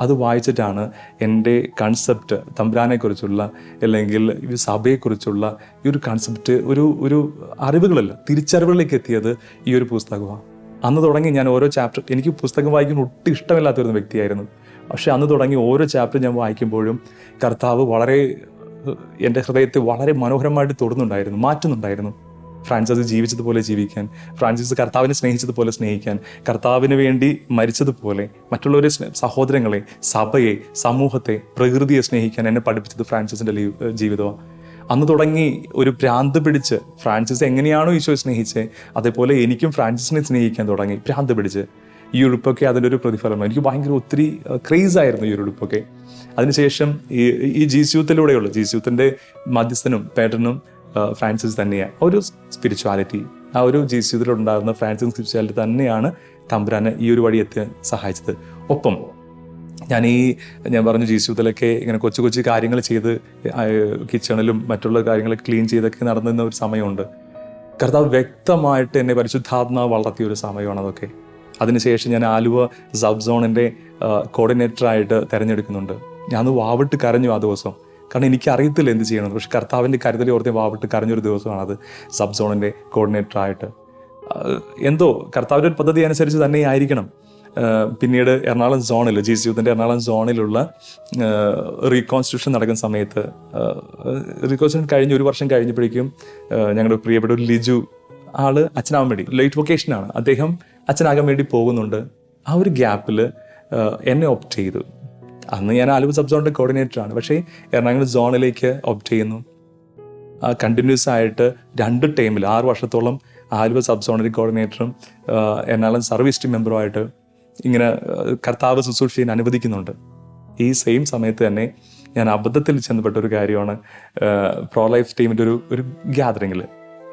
അത് വായിച്ചിട്ടാണ് എന്റെ കൺസെപ്റ്റ് തമ്പ്രാനെക്കുറിച്ചുള്ള അല്ലെങ്കിൽ ഈ സഭയെക്കുറിച്ചുള്ള ഈ ഒരു കൺസെപ്റ്റ് ഒരു ഒരു അറിവുകളല്ല തിരിച്ചറിവുകളിലേക്ക് എത്തിയത് ഈ ഒരു പുസ്തകമാണ്. അന്ന് തുടങ്ങി ഞാൻ ഓരോ ചാപ്റ്റർ എനിക്ക് പുസ്തകം വായിക്കുന്ന ഒട്ടും ഇഷ്ടമില്ലാത്തൊരു വ്യക്തിയായിരുന്നു. പക്ഷെ അന്ന് തുടങ്ങി ഓരോ ചാപ്റ്റർ ഞാൻ വായിക്കുമ്പോഴും കർത്താവ് വളരെ എന്റെ ഹൃദയത്തെ വളരെ മനോഹരമായിട്ട് തൊടുന്നുണ്ടായിരുന്നു മാറ്റുന്നുണ്ടായിരുന്നു. ഫ്രാൻസിസ് ജീവിച്ചതുപോലെ ജീവിക്കാൻ ഫ്രാൻസിസ് കർത്താവിനെ സ്നേഹിച്ചതുപോലെ സ്നേഹിക്കാൻ കർത്താവിന് വേണ്ടി മരിച്ചതുപോലെ മറ്റുള്ളവരെ സഹോദരങ്ങളെ സഭയെ സമൂഹത്തെ പ്രകൃതിയെ സ്നേഹിക്കാൻ എന്നെ പഠിപ്പിച്ചത് ഫ്രാൻസിസിന്റെ ജീവിതമാണ് അന്ന് തുടങ്ങി ഒരു ഭ്രാന്ത് പിടിച്ച് ഫ്രാൻസിസ് എങ്ങനെയാണോ ഈശോയെ സ്നേഹിച്ചത് അതേപോലെ എനിക്കും ഫ്രാൻസിസിനെ സ്നേഹിക്കാൻ തുടങ്ങി ഭ്രാന്ത് പിടിച്ച്. ഈ ഉടുപ്പൊക്കെ അതിന്റെ ഒരു പ്രതിഫലമാണ്. എനിക്ക് ഭയങ്കര ഒത്തിരി ക്രേസ് ആയിരുന്നു ഈ ഒരു ഉടുപ്പൊക്കെ അതിനുശേഷം ഈ ഈ ജീസ്യൂത്തിലൂടെയുള്ള ജീസ്യൂത്തിന്റെ മധ്യസ്ഥനും പേട്ടനും ഫ്രാൻസിസ് തന്നെയാണ് ഒരു സ്പിരിച്വാലിറ്റി ആ ഒരു ജീസ്യൂത്തിലുണ്ടാകുന്ന ഫ്രാൻസിസ് സ്പിരിച്വാലിറ്റി തന്നെയാണ് തമ്പുരാനെ ഈ ഒരു വഴി എത്താൻ സഹായിച്ചത്. ഒപ്പം ഞാൻ ഈ ഞാൻ പറഞ്ഞു ജീസൂത്തിലൊക്കെ ഇങ്ങനെ കൊച്ചു കൊച്ചു കാര്യങ്ങൾ ചെയ്ത് കിച്ചണിലും മറ്റുള്ള കാര്യങ്ങൾ ക്ലീൻ ചെയ്തൊക്കെ നടന്നിരുന്ന ഒരു സമയമുണ്ട്. കർത്താവ് വ്യക്തമായിട്ട് എന്നെ പരിശുദ്ധാത്മാവ് വളർത്തിയ ഒരു സമയമാണ് അതൊക്കെ. അതിനുശേഷം ഞാൻ ആലുവ സബ് സോണിന്റെ കോർഡിനേറ്ററായിട്ട് തിരഞ്ഞെടുക്കുന്നുണ്ട്. ഞാൻ വാവിട്ട് കരഞ്ഞു ആ ദിവസം. കാരണം എനിക്ക് അറിയത്തില്ല എന്ത് ചെയ്യണമെന്ന്. പക്ഷെ കർത്താവിന്റെ കരുതൽ ഓർത്ത് വാവിട്ട് കരഞ്ഞൊരു അത് സബ് സോണിന്റെ കോർഡിനേറ്ററായിട്ട്. എന്തോ കർത്താവിന്റെ ഒരു പദ്ധതി അനുസരിച്ച് തന്നെ ആയിരിക്കണം. പിന്നീട് എറണാകുളം സോണിൽ ജി സി യുദ്ധന്റെ എറണാകുളം സോണിലുള്ള റീകോൺസ്റ്റിറ്റ്യൂഷൻ നടക്കുന്ന സമയത്ത് റീകോൺസ്റ്റിറ്റ്യൂഷൻ കഴിഞ്ഞ് ഒരു വർഷം കഴിഞ്ഞപ്പോഴേക്കും ഞങ്ങളുടെ പ്രിയപ്പെട്ട ഒരു ലിജു ആൾ അച്ഛനാവാൻ വേണ്ടി ലൈറ്റ് വൊക്കേഷനാണ്. അദ്ദേഹം അച്ഛനാകാൻ വേണ്ടി പോകുന്നുണ്ട്. ആ ഒരു ഗ്യാപ്പിൽ എന്നെ ഓപ്റ്റ് ചെയ്തു. അന്ന് ഞാൻ ആലുവ സബ് സോണിന്റെ കോർഡിനേറ്ററാണ് പക്ഷേ എറണാകുളം സോണിലേക്ക് ഓപ്റ്റ് ചെയ്യുന്നു. കണ്ടിന്യൂസ് ആയിട്ട് രണ്ട് ടൈമിൽ ആറ് വർഷത്തോളം ആലുവ സബ് കോർഡിനേറ്ററും എറണാകുളം സർവീസ് ടീം മെമ്പറുമായിട്ട് ഇങ്ങനെ കർത്താവ് ശുശ്രൂഷ ചെയ്യാൻ അനുവദിക്കുന്നുണ്ട്. ഈ സെയിം സമയത്ത് തന്നെ ഞാൻ അബദ്ധത്തിൽ ചെന്നപ്പെട്ട ഒരു കാര്യമാണ് പ്രോ ലൈഫ് ടീമിന്റെ ഒരു ഒരു ഗ്യാതറിങ്ങിൽ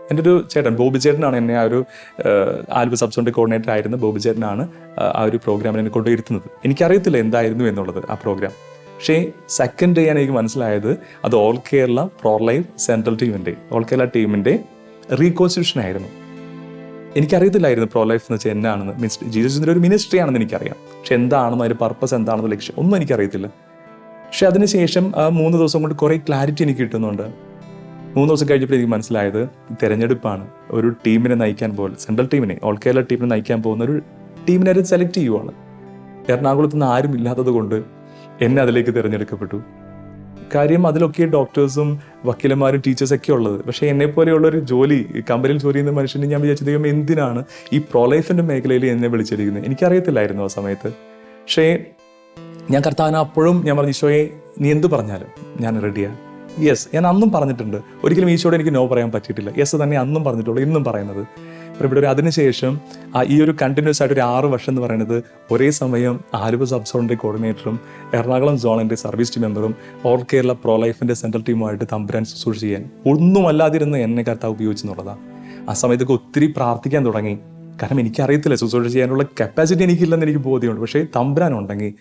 എന്റെ ഒരു ചേട്ടൻ ബോബി ചേട്ടനാണ് എന്നെ ആ ഒരു ആൽബ ആലുവ സബ് സോണിന്റെ കോർഡിനേറ്റർ ആയിരുന്ന ബോബി ചേട്ടനാണ് ആ, ഒരു പ്രോഗ്രാമിൽ എന്നെ കൊണ്ടുവരുത്തുന്നത് എനിക്കറിയത്തില്ല എന്തായിരുന്നു എന്നുള്ളത് ആ പ്രോഗ്രാം. പക്ഷേ സെക്കൻഡ് ഡേ ആണ് എനിക്ക് മനസ്സിലായത് അത് all Kerala pro life central ടീമിന്റെ ഓൾ കേരള ടീമിന്റെ റീകോൺസ്റ്റിറ്റ്യൂഷൻ ആയിരുന്നു. എനിക്കറിയത്തില്ലായിരുന്നു പ്രോ ലൈഫ് എന്ന് വെച്ചാൽ എന്നാണെന്ന്. മീൻസ് ജീസസിന്റെ ഒരു മിനിസ്ട്രി ആണെന്ന് എനിക്കറിയാം. പക്ഷെ എന്താണെന്ന് അതിന്റെ പർപ്പസ് എന്താണെന്ന് ലക്ഷ്യം ഒന്നും എനിക്കറിയത്തില്ല. പക്ഷെ അതിനുശേഷം മൂന്ന് ദിവസം കൊണ്ട് കുറേ ക്ലാരിറ്റി എനിക്ക് കിട്ടുന്നുണ്ട്. മൂന്ന് ദിവസം കഴിഞ്ഞപ്പോൾ എനിക്ക് മനസ്സിലായത് തിരഞ്ഞെടുപ്പാണ്. ഒരു ടീമിനെ നയിക്കാൻ പോലെ സെൻട്രൽ ടീമിനെ ഓൾ കേരള ടീമിനെ നയിക്കാൻ പോകുന്ന ഒരു ടീമിനെ അവർ സെലക്ട് ചെയ്യുവാണ്. എറണാകുളത്ത് നിന്ന് ആരും ഇല്ലാത്തത് കൊണ്ട് എന്നെ അതിലേക്ക് തിരഞ്ഞെടുക്കപ്പെട്ടു. കാര്യം അതിലൊക്കെ ഡോക്ടേഴ്സും വക്കീലന്മാരും ടീച്ചേഴ്സ് ഒക്കെ ഉള്ളത്. പക്ഷേ എന്നെ പോലെയുള്ള ഒരു ജോലി കമ്പനിയിൽ ജോലി ചെയ്യുന്ന മനുഷ്യന് ഞാൻ വിചാരിച്ചു എന്തിനാണ് ഈ പ്രോലൈഫിന്റെ മേഖലയിൽ എന്നെ വിളിച്ചിരിക്കുന്നത് എനിക്കറിയത്തില്ലായിരുന്നു ആ സമയത്ത്. പക്ഷേ ഞാൻ കർത്താവിന് അപ്പോഴും ഞാൻ പറഞ്ഞു ഈശോയെ നീ എന്ത് പറഞ്ഞാലും ഞാൻ റെഡിയാ യെസ് ഞാൻ അന്നും പറഞ്ഞിട്ടുണ്ട്. ഒരിക്കലും ഈശോയോട് എനിക്ക് നോ പറയാൻ പറ്റിയിട്ടില്ല. യെസ് തന്നെ അന്നും പറഞ്ഞിട്ടുള്ളൂ ഇന്നും പറയുന്നത്. ഒരു അതിനുശേഷം ഈ ഒരു കണ്ടിന്യൂസ് ആയിട്ട് ഒരു ആറ് വർഷം എന്ന് പറയുന്നത് ഒരേ സമയം ആലുവ സബ് സോണിന്റെ കോർഡിനേറ്ററും എറണാകുളം സോണിന്റെ സർവീസ് ടീം മെമ്പറും ഓൾ കേരള പ്രോ ലൈഫിന്റെ സെൻട്രൽ ടീമുമായിട്ട് തമ്പുരാൻ ശുശ്രൂഷ ചെയ്യാൻ. ഒന്നും അല്ലാതിരുന്ന എന്നെ കർത്താവ് ഉപയോഗിച്ചെന്നുള്ളതാണ് ആ സമയത്തൊക്കെ ഒത്തിരി പ്രാർത്ഥിക്കാൻ തുടങ്ങി. കാരണം എനിക്കറിയത്തില്ല ശുശ്രൂഷ ചെയ്യാനുള്ള കപ്പാസിറ്റി എനിക്കില്ലെന്ന് എനിക്ക് ബോധ്യമുണ്ട്. പക്ഷേ തമ്പുരാൻ ഉണ്ടെങ്കിൽ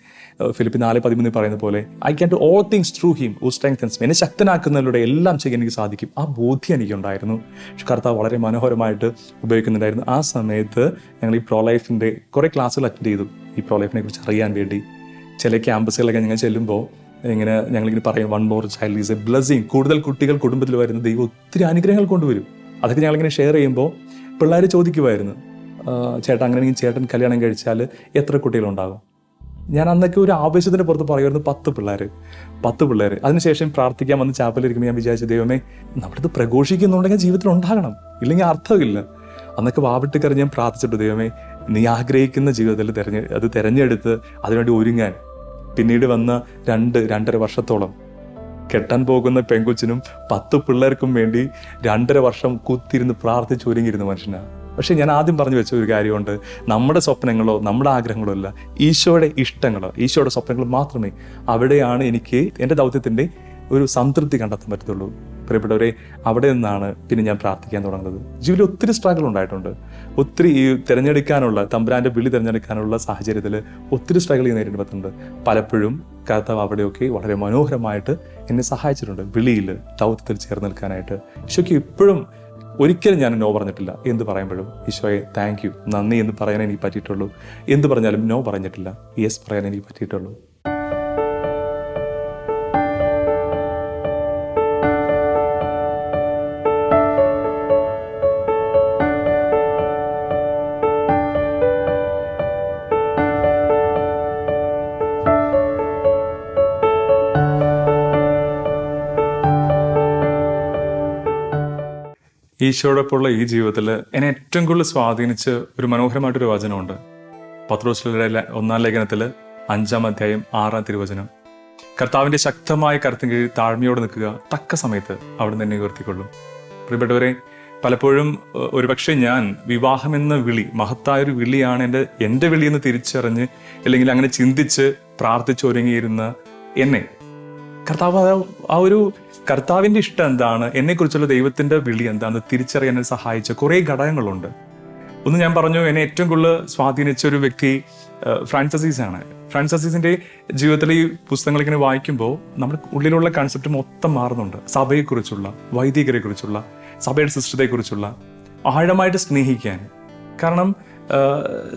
ഫിലിപ്പ് നാല് പതിമൂന്നിൽ പറയുന്ന പോലെ I can do all things through him who strengthens എന്നെ ശക്തനാക്കുന്നതിലൂടെ എല്ലാം ചെയ്യാൻ എനിക്ക് സാധിക്കും. ആ ബോധ്യം എനിക്കുണ്ടായിരുന്നു. പക്ഷെ കർത്താവ് വളരെ മനോഹരമായിട്ട് ഉപയോഗിക്കുന്നുണ്ടായിരുന്നു. ആ സമയത്ത് ഞങ്ങൾ ഈ പ്രോ ലൈഫിന്റെ കുറേ ക്ലാസ്സുകൾ അറ്റൻഡ് ചെയ്തു. ഈ പ്രോ ലൈഫിനെ കുറിച്ച് അറിയാൻ വേണ്ടി. ചില ക്യാമ്പസുകളിലൊക്കെ ഞങ്ങൾ ചെല്ലുമ്പോൾ ഇങ്ങനെ ഞങ്ങളിങ്ങനെ പറയും one more child is a blessing കൂടുതൽ കുട്ടികൾ കുടുംബത്തിൽ വരുന്ന ദൈവം ഒത്തിരി അനുഗ്രഹങ്ങൾ കൊണ്ടുവരും. അതൊക്കെ ഞങ്ങളിങ്ങനെ ഷെയർ ചെയ്യുമ്പോൾ പിള്ളേർ ചോദിക്കുമായിരുന്നു "ആ, അങ്ങനെ ചേട്ടൻ കല്യാണം കഴിച്ചാൽ എത്ര കുട്ടികളുണ്ടാകും? ഞാൻ അന്നൊക്കെ ഒരു ആവേശത്തിന് പുറത്ത് പറയുമായിരുന്നു പത്ത് പിള്ളേർ പത്ത് പിള്ളേർ അതിനുശേഷം പ്രാർത്ഥിക്കാൻ വന്ന് ചാപ്പലിരിക്കുമ്പോൾ ഞാൻ വിചാരിച്ചു ദൈവമേ നമ്മളിത് പ്രഘോഷിക്കുന്നുണ്ടെങ്കിൽ ജീവിതത്തിൽ ഉണ്ടാകണം. ഇല്ലെങ്കിൽ അർത്ഥമില്ല. അന്നൊക്കെ വാവിട്ട് കറിഞ്ഞ് ഞാൻ പ്രാർത്ഥിച്ചിട്ട് ദൈവമേ നീ ആഗ്രഹിക്കുന്ന ജീവിതത്തിൽ തെരഞ്ഞെ അത് തിരഞ്ഞെടുത്ത് അതിനുവേണ്ടി ഒരുങ്ങാൻ. പിന്നീട് വന്ന രണ്ട് രണ്ടര വർഷത്തോളം കെട്ടാൻ പോകുന്ന പെങ്കൊച്ചിനും പത്ത് പിള്ളേർക്കും വേണ്ടി രണ്ടര വർഷം കുത്തിരുന്ന് പ്രാർത്ഥിച്ചു ഒരുങ്ങിയിരുന്നു മനുഷ്യനാണ് പക്ഷേ ഞാൻ ആദ്യം പറഞ്ഞു വെച്ച ഒരു കാര്യമുണ്ട്. നമ്മുടെ സ്വപ്നങ്ങളോ നമ്മുടെ ആഗ്രഹങ്ങളോ അല്ല ഈശോയുടെ ഇഷ്ടങ്ങളോ ഈശോയുടെ സ്വപ്നങ്ങൾ മാത്രമേ അവിടെയാണ് എനിക്ക് എന്റെ ദൗത്യത്തിന്റെ ഒരു സംതൃപ്തി കണ്ടെത്താൻ പറ്റത്തുള്ളൂ. പ്രിയപ്പെട്ടവരെ അവിടെ നിന്നാണ് പിന്നെ ഞാൻ പ്രാർത്ഥിക്കാൻ തുടങ്ങുന്നത്. ജീവിതത്തിൽ ഒത്തിരി സ്ട്രഗിൾ ഉണ്ടായിട്ടുണ്ട്. ഒത്തിരി ഈ തിരഞ്ഞെടുക്കാനുള്ള തമ്പുരാന്റെ വിളി തിരഞ്ഞെടുക്കാനുള്ള സാഹചര്യത്തിൽ ഒത്തിരി സ്ട്രഗിൾ നേരിടേണ്ടി പറ്റുന്നുണ്ട് പലപ്പോഴും കർത്താവ് അവിടെയൊക്കെ വളരെ മനോഹരമായിട്ട് എന്നെ സഹായിച്ചിട്ടുണ്ട്. വിളിയിൽ ദൗത്യത്തിൽ ചേർന്ന് നിൽക്കാനായിട്ട്. ഈശോയ്ക്ക് ഇപ്പോഴും ഒരിക്കലും ഞാൻ നോ പറഞ്ഞിട്ടില്ല. എന്ത് പറയുമ്പോഴും ഈശോയെ താങ്ക് യു നന്ദി എന്ന് പറയാൻ എനിക്ക് പറ്റിയിട്ടുള്ളൂ. എന്ത് പറഞ്ഞാലും നോ പറഞ്ഞിട്ടില്ല. യെസ് പറയാൻ എനിക്ക് പറ്റിയിട്ടുള്ളൂ. ഈശോടൊപ്പമുള്ള ഈ ജീവിതത്തിൽ എന്നെ ഏറ്റവും കൂടുതൽ സ്വാധീനിച്ച് ഒരു മനോഹരമായിട്ടൊരു വചനമുണ്ട്. പത്രോസിലെ ഒന്നാം ലേഖനത്തിൽ അഞ്ചാം അധ്യായം ആറാം തിരുവചനം. കർത്താവിന്റെ ശക്തമായ കരുത്തിന് കീഴിൽ താഴ്മയോടെ നിൽക്കുക തക്ക സമയത്ത് അവിടെ തന്നെ ഉയർത്തിക്കൊള്ളും. പ്രിയപ്പെട്ടവരെ പലപ്പോഴും ഒരുപക്ഷെ ഞാൻ വിവാഹം എന്ന വിളി മഹത്തായൊരു വിളിയാണ് എന്റെ എന്റെ വിളിയെന്ന് തിരിച്ചറിഞ്ഞ് അല്ലെങ്കിൽ അങ്ങനെ ചിന്തിച്ച് പ്രാർത്ഥിച്ചൊരുങ്ങിയിരുന്ന എന്നെ കർത്താവ് ആ- ഒരു കർത്താവിന്റെ ഇഷ്ടം എന്താണ്? എന്നെക്കുറിച്ചുള്ള ദൈവത്തിന്റെ വിളി എന്താണെന്ന് തിരിച്ചറിയാൻ സഹായിച്ച കുറേ ഘടകങ്ങളുണ്ട്. ഒന്ന് ഞാൻ പറഞ്ഞു എന്നെ ഏറ്റവും കൂടുതൽ സ്വാധീനിച്ച ഒരു വ്യക്തി ഫ്രാൻസസീസ് ഫ്രാൻസിസ് ആണ്. ഫ്രാൻസിസ് ജീവിതത്തിൽ ജീവിതത്തിലെ ഈ പുസ്തകങ്ങൾ ഇങ്ങനെ വായിക്കുമ്പോൾ നമ്മുടെ ഉള്ളിലുള്ള കൺസെപ്റ്റ് മൊത്തം മാറുന്നുണ്ട്. സഭയെക്കുറിച്ചുള്ള വൈദികരെക്കുറിച്ചുള്ള സഭയുടെ സിസ്റ്റത്തെക്കുറിച്ചുള്ള ആഴമായിട്ട് സ്നേഹിക്കാൻ. കാരണം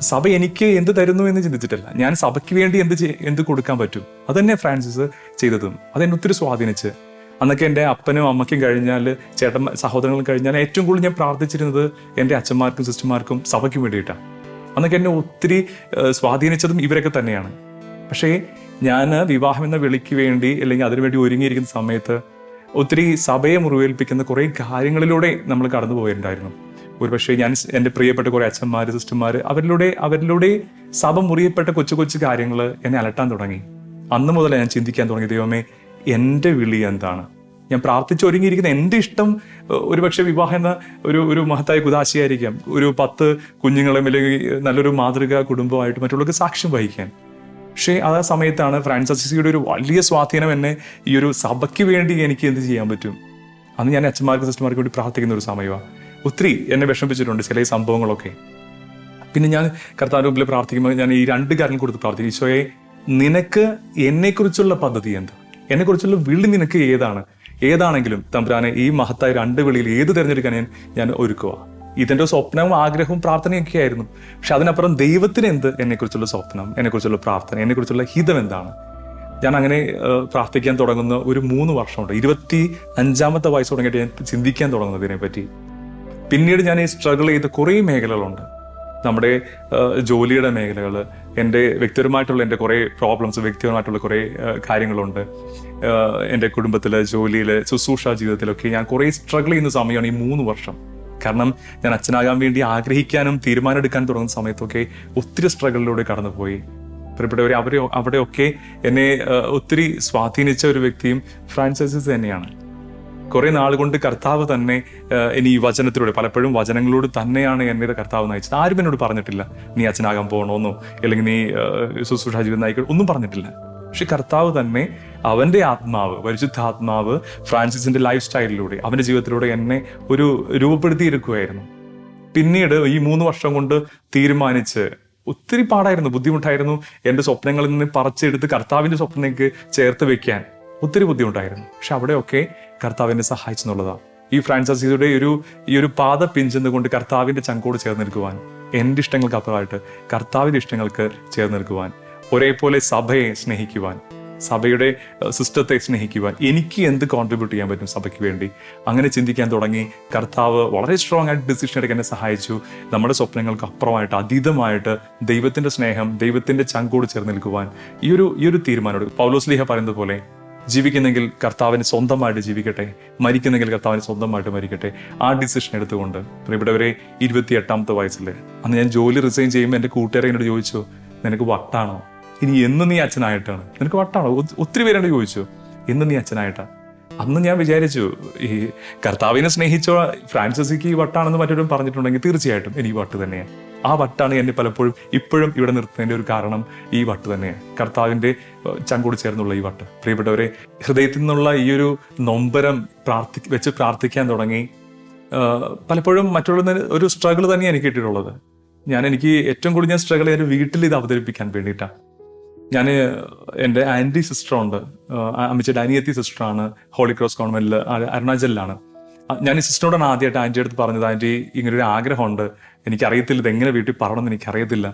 സഭ എനിക്ക് എന്ത് തരുന്നു എന്ന് ചിന്തിച്ചിട്ടല്ല. ഞാൻ സഭയ്ക്ക് വേണ്ടി എന്ത് എന്ത് കൊടുക്കാൻ പറ്റും? അതന്നെ ഫ്രാൻസിസ് ചെയ്തതും. അതെന്നെ ഒത്തിരി സ്വാധീനിച്ച്. അന്നൊക്കെ എന്റെ അപ്പനും അമ്മയ്ക്കും കഴിഞ്ഞാൽ ചേട്ടൻ സഹോദരങ്ങളും കഴിഞ്ഞാൽ ഏറ്റവും കൂടുതൽ ഞാൻ പ്രാർത്ഥിച്ചിരുന്നത് എന്റെ അച്ഛന്മാർക്കും സിസ്റ്റർമാർക്കും സഭയ്ക്ക് വേണ്ടിയിട്ടാണ് അന്നൊക്കെ എന്നെ ഒത്തിരി സ്വാധീനിച്ചതും ഇവരൊക്കെ തന്നെയാണ്. പക്ഷേ ഞാൻ വിവാഹം എന്ന വിളിക്ക് വേണ്ടി അല്ലെങ്കിൽ അതിനുവേണ്ടി ഒരുങ്ങിയിരിക്കുന്ന സമയത്ത് ഒത്തിരി സഭയെ മുറിവേൽപ്പിക്കുന്ന കുറേ കാര്യങ്ങളിലൂടെ നമ്മൾ കടന്നു പോയിട്ടുണ്ടായിരുന്നു ഒരുപക്ഷെ ഞാൻ എന്റെ പ്രിയപ്പെട്ട കുറേ അച്ഛന്മാർ സിസ്റ്റർമാർ അവരിലൂടെ അവരിലൂടെ സഭ മുറിയപ്പെട്ട കൊച്ചു കൊച്ചു കാര്യങ്ങൾ എന്നെ അലട്ടാൻ തുടങ്ങി. അന്ന് മുതൽ ഞാൻ ചിന്തിക്കാൻ തുടങ്ങി ദൈവമേ എന്റെ വിളി എന്താണ്? ഞാൻ പ്രാർത്ഥിച്ച് ഒരുങ്ങിയിരിക്കുന്ന എന്റെ ഇഷ്ടം ഒരുപക്ഷെ വിവാഹം എന്ന ഒരു ഒരു മഹത്തായ കുതാശയായിരിക്കാം ഒരു പത്ത് കുഞ്ഞുങ്ങളെ അല്ലെങ്കിൽ നല്ലൊരു മാതൃക കുടുംബമായിട്ട് മറ്റുള്ളവർക്ക് സാക്ഷ്യം വഹിക്കാൻ. പക്ഷേ ആ സമയത്താണ് ഫ്രാൻസ് അസിസിയുടെ ഒരു വലിയ സ്വാധീനം എന്നെ ഈ ഒരു സഭയ്ക്ക് വേണ്ടി എനിക്ക് എന്ത് ചെയ്യാൻ പറ്റും? അന്ന് ഞാൻ അച്ഛന്മാർക്കും സിസ്റ്റർമാർക്കും വേണ്ടി പ്രാർത്ഥിക്കുന്ന ഒരു സമയമാണ് ഒത്തിരി എന്നെ വിഷമിപ്പിച്ചിട്ടുണ്ട് ചില സംഭവങ്ങളൊക്കെ. പിന്നെ ഞാൻ കർത്താരൂപിൽ പ്രാർത്ഥിക്കുമ്പോൾ ഞാൻ ഈ രണ്ട് കാര്യങ്ങൾ കൊടുത്ത് പ്രാർത്ഥിക്കും. ഈശോയെ നിനക്ക് എന്നെക്കുറിച്ചുള്ള പദ്ധതി എന്താ? എന്നെക്കുറിച്ചുള്ള വിളി നിനക്ക് ഏതാണ്? ഏതാണെങ്കിലും തമ്പുരാനെ ഈ മഹത്തായ രണ്ട് വിളിയിൽ ഏത് തിരഞ്ഞെടുക്കാൻ ഞാൻ ഞാൻ ഒരുക്കുക. ഇതിന്റെ സ്വപ്നവും ആഗ്രഹവും പ്രാർത്ഥനയൊക്കെ ആയിരുന്നു. പക്ഷെ അതിനപ്പുറം ദൈവത്തിന് എന്ത്? എന്നെക്കുറിച്ചുള്ള സ്വപ്നം എന്നെക്കുറിച്ചുള്ള പ്രാർത്ഥന എന്നെക്കുറിച്ചുള്ള ഹിതം എന്താണ്? ഞാൻ അങ്ങനെ പ്രാർത്ഥിക്കാൻ തുടങ്ങുന്ന ഒരു മൂന്ന് വർഷമുണ്ട്. ഇരുപത്തി അഞ്ചാമത്തെ വയസ്സ് തുടങ്ങിയിട്ട് ഞാൻ ചിന്തിക്കാൻ തുടങ്ങുന്നതിനെ ഇതിനെപ്പറ്റി പിന്നീട് ഞാൻ ഈ സ്ട്രഗിൾ ചെയ്ത കുറേ മേഖലകളുണ്ട്. നമ്മുടെ ജോലിയുടെ മേഖലകൾ എന്റെ വ്യക്തിപരമായിട്ടുള്ള എന്റെ കുറേ പ്രോബ്ലംസ് വ്യക്തിപരമായിട്ടുള്ള കുറേ കാര്യങ്ങളുണ്ട്. എന്റെ കുടുംബത്തിൽ ജോലിയിൽ ശുശ്രൂഷ ജീവിതത്തിലൊക്കെ ഞാൻ കുറേ സ്ട്രഗിൾ ചെയ്യുന്ന സമയമാണ് ഈ മൂന്ന് വർഷം. കാരണം ഞാൻ അച്ഛനാകാൻ വേണ്ടി ആഗ്രഹിക്കാനും തീരുമാനമെടുക്കാൻ തുടങ്ങുന്ന സമയത്തൊക്കെ ഒത്തിരി സ്ട്രഗിളിലൂടെ കടന്നുപോയി. പ്രിയപ്പെട്ടവർ അവരെ അവിടെയൊക്കെ എന്നെ ഒത്തിരി സ്വാധീനിച്ച ഒരു വ്യക്തിയും ഫ്രാൻസൈസിസ് തന്നെയാണ്. കുറെ നാൾ കൊണ്ട് കർത്താവ് തന്നെ ഇനി ഈ വചനത്തിലൂടെ പലപ്പോഴും വചനങ്ങളോട് തന്നെയാണ് എന്നെ കർത്താവ് നയിച്ചത്. ആരും എന്നോട് പറഞ്ഞിട്ടില്ല നീ അച്ഛനാകാൻ പോകണമെന്നോ അല്ലെങ്കിൽ നീ ശുശ്രൂഷാ ജീവിതം നയിക്കണം? ഒന്നും പറഞ്ഞിട്ടില്ല. പക്ഷെ കർത്താവ് തന്നെ അവന്റെ ആത്മാവ് പരിശുദ്ധാത്മാവ് ഫ്രാൻസിസിന്റെ ലൈഫ് സ്റ്റൈലിലൂടെ അവന്റെ ജീവിതത്തിലൂടെ എന്നെ ഒരു രൂപപ്പെടുത്തിയിരിക്കുകയായിരുന്നു. പിന്നീട് ഈ മൂന്ന് വർഷം കൊണ്ട് തീരുമാനിച്ച് ഒത്തിരി പാടായിരുന്നു ബുദ്ധിമുട്ടായിരുന്നു എന്റെ സ്വപ്നങ്ങളിൽ നിന്ന് പറിച്ചെടുത്ത് കർത്താവിന്റെ സ്വപ്നങ്ങൾക്ക് ചേർത്ത് വെക്കാൻ. ഒത്തിരി ബുദ്ധിമുട്ടായിരുന്നു. പക്ഷെ അവിടെയൊക്കെ കർത്താവിനെ സഹായിച്ചു സഹായിച്ചെന്നുള്ളതാണ്. ഈ ഫ്രാൻസിസിയുടെ ഒരു ഈ ഒരു പാത പിഞ്ചെന്നുകൊണ്ട് കർത്താവിന്റെ ചങ്കോട് ചേർന്ന് നിൽക്കുവാൻ എന്റെ ഇഷ്ടങ്ങൾക്ക് അപ്പുറമായിട്ട് കർത്താവിന്റെ ഇഷ്ടങ്ങൾക്ക് ചേർന്ന് നിൽക്കുവാൻ ഒരേപോലെ സഭയെ സ്നേഹിക്കുവാൻ സഭയുടെ സിസ്റ്റത്തെ സ്നേഹിക്കുവാൻ എനിക്ക് എന്ത് കോൺട്രിബ്യൂട്ട് ചെയ്യാൻ പറ്റും സഭയ്ക്ക് വേണ്ടി? അങ്ങനെ ചിന്തിക്കാൻ തുടങ്ങി കർത്താവ് വളരെ സ്ട്രോങ് ആയിട്ട് ഡിസിഷൻ എടുക്കാൻ സഹായിച്ചു. നമ്മുടെ സ്വപ്നങ്ങൾക്ക് അപ്പുറമായിട്ട് അതീതമായിട്ട് ദൈവത്തിന്റെ സ്നേഹം ദൈവത്തിന്റെ ചങ്കോട് ചേർന്ന് നിൽക്കുവാൻ ഈ ഒരു ഈ ഒരു തീരുമാനം പൗലോസ് ലീഹ പറയുന്നത് പോലെ ജീവിക്കുന്നെങ്കിൽ കർത്താവിന് സ്വന്തമായിട്ട് ജീവിക്കട്ടെ. മരിക്കുന്നെങ്കിൽ കർത്താവിന് സ്വന്തമായിട്ട് മരിക്കട്ടെ. ആ ഡിസിഷൻ എടുത്തുകൊണ്ട് പ്രിയപ്പെട്ടവരെ ഇരുപത്തി എട്ടാമത്തെ വയസ്സിൽ അന്ന് ഞാൻ ജോലി റിസൈൻ ചെയ്യുമ്പോൾ എന്റെ കൂട്ടുകാരെ എന്നോട് ചോദിച്ചു നിനക്ക് വട്ടാണോ? ഇനി എന്ന് നീ അച്ഛനായിട്ടാണ്. നിനക്ക് വട്ടാണോ? ഒത്തിരി പേരോട് ചോദിച്ചു എന്ന് നീ അച്ഛനായിട്ടാ? അന്ന് ഞാൻ വിചാരിച്ചു ഈ കർത്താവിനെ സ്നേഹിച്ച ഫ്രാൻസിസിക്ക് ഈ വട്ടാണെന്ന് മറ്റൊരു പറഞ്ഞിട്ടുണ്ടെങ്കിൽ തീർച്ചയായിട്ടും എനിക്ക് വട്ട് തന്നെയാണ് ആ വട്ടാണ് എന്നെ പലപ്പോഴും ഇപ്പോഴും ഇവിടെ നിർത്തുന്നതിന്റെ ഒരു കാരണം ഈ വട്ട് തന്നെയാണ്. കർത്താവിന്റെ ചങ്കൂട് ചേർന്നുള്ള ഈ വട്ട്. പ്രിയപ്പെട്ടവരെ ഹൃദയത്തിൽ നിന്നുള്ള ഈ ഒരു നൊമ്പരം പ്രാർത്ഥി വെച്ച് പ്രാർത്ഥിക്കാൻ തുടങ്ങി പലപ്പോഴും മറ്റുള്ള ഒരു സ്ട്രഗിൾ തന്നെയാണ് എനിക്ക് കിട്ടിയിട്ടുള്ളത്. ഞാൻ എനിക്ക് ഏറ്റവും കൂടുതൽ ഞാൻ സ്ട്രഗിൾ ചെയ്യാൻ വീട്ടിൽ ഇത് അവതരിപ്പിക്കാൻ വേണ്ടിയിട്ടാണ്. ഞാൻ എന്റെ ആന്റി സിസ്റ്ററുണ്ട്. അമ്മച്ചിയുടെ അനിയത്തി സിസ്റ്ററാണ്. ഹോളി ക്രോസ് ഗവൺമെന്റിൽ അരുണാചലിലാണ്. ഞാൻ ഈ സിസ്റ്ററോടാണ് ആദ്യമായിട്ട് ആന്റി അടുത്ത് പറഞ്ഞത്. ആന്റി ഇങ്ങനെ ഒരു ആഗ്രഹമുണ്ട്. എനിക്കറിയത്തില്ല ഇത് എങ്ങനെ വീട്ടിൽ പറയണമെന്ന് എനിക്കറിയത്തില്ല.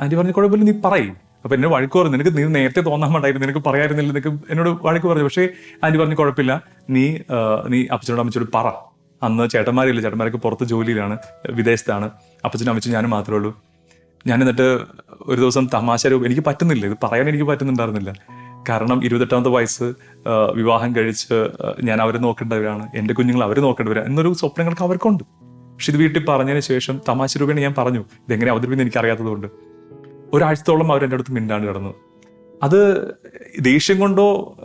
ആന്റി പറഞ്ഞു കുഴപ്പമില്ല നീ പറയും. അപ്പൊ എന്നെ വഴക്ക് പറഞ്ഞു നിനക്ക് നീ നേരത്തെ തോന്നാൻ വേണ്ടായിരുന്നു നിനക്ക് പറയായിരുന്നില്ല നിനക്ക് എന്നോട് വഴക്ക് പറഞ്ഞു. പക്ഷേ ആന്റി പറഞ്ഞു കുഴപ്പമില്ല നീ നീ അപ്പച്ചനോട് അമ്മച്ചോട് പറ. അന്ന് ചേട്ടന്മാരില്ല ചേട്ടന്മാരൊക്കെ പുറത്ത് ജോലിയിലാണ് വിദേശത്താണ്. അപ്പച്ചനും അമ്മച്ചും ഞാനും മാത്രമേ ഉള്ളൂ. ഞാൻ എന്നിട്ട് ഒരു ദിവസം തമാശ രൂപം എനിക്ക് പറ്റുന്നില്ല ഇത് പറയാൻ എനിക്ക് പറ്റുന്നുണ്ടായിരുന്നില്ല. കാരണം ഇരുപത്തെട്ടാമത്തെ വയസ്സ് വിവാഹം കഴിച്ച് ഞാൻ അവരെ നോക്കേണ്ടവരാണ്. എന്റെ കുഞ്ഞുങ്ങൾ അവർ നോക്കേണ്ടവരാണ് എന്നൊരു സ്വപ്നങ്ങൾക്ക് അവർക്കുണ്ട്. പക്ഷെ ഇത് വീട്ടിൽ പറഞ്ഞതിന് ശേഷം തമാശ രൂപേണ ഞാൻ പറഞ്ഞു ഇതെങ്ങനെ അവതരിപ്പിന്ന് എനിക്ക് അറിയാത്തതുകൊണ്ട് ഒരാഴ്ചത്തോളം അവർ എന്റെ അടുത്ത് മിണ്ടാണ്ട് കിടന്നു. അത് ദേഷ്യം കൊണ്ടോ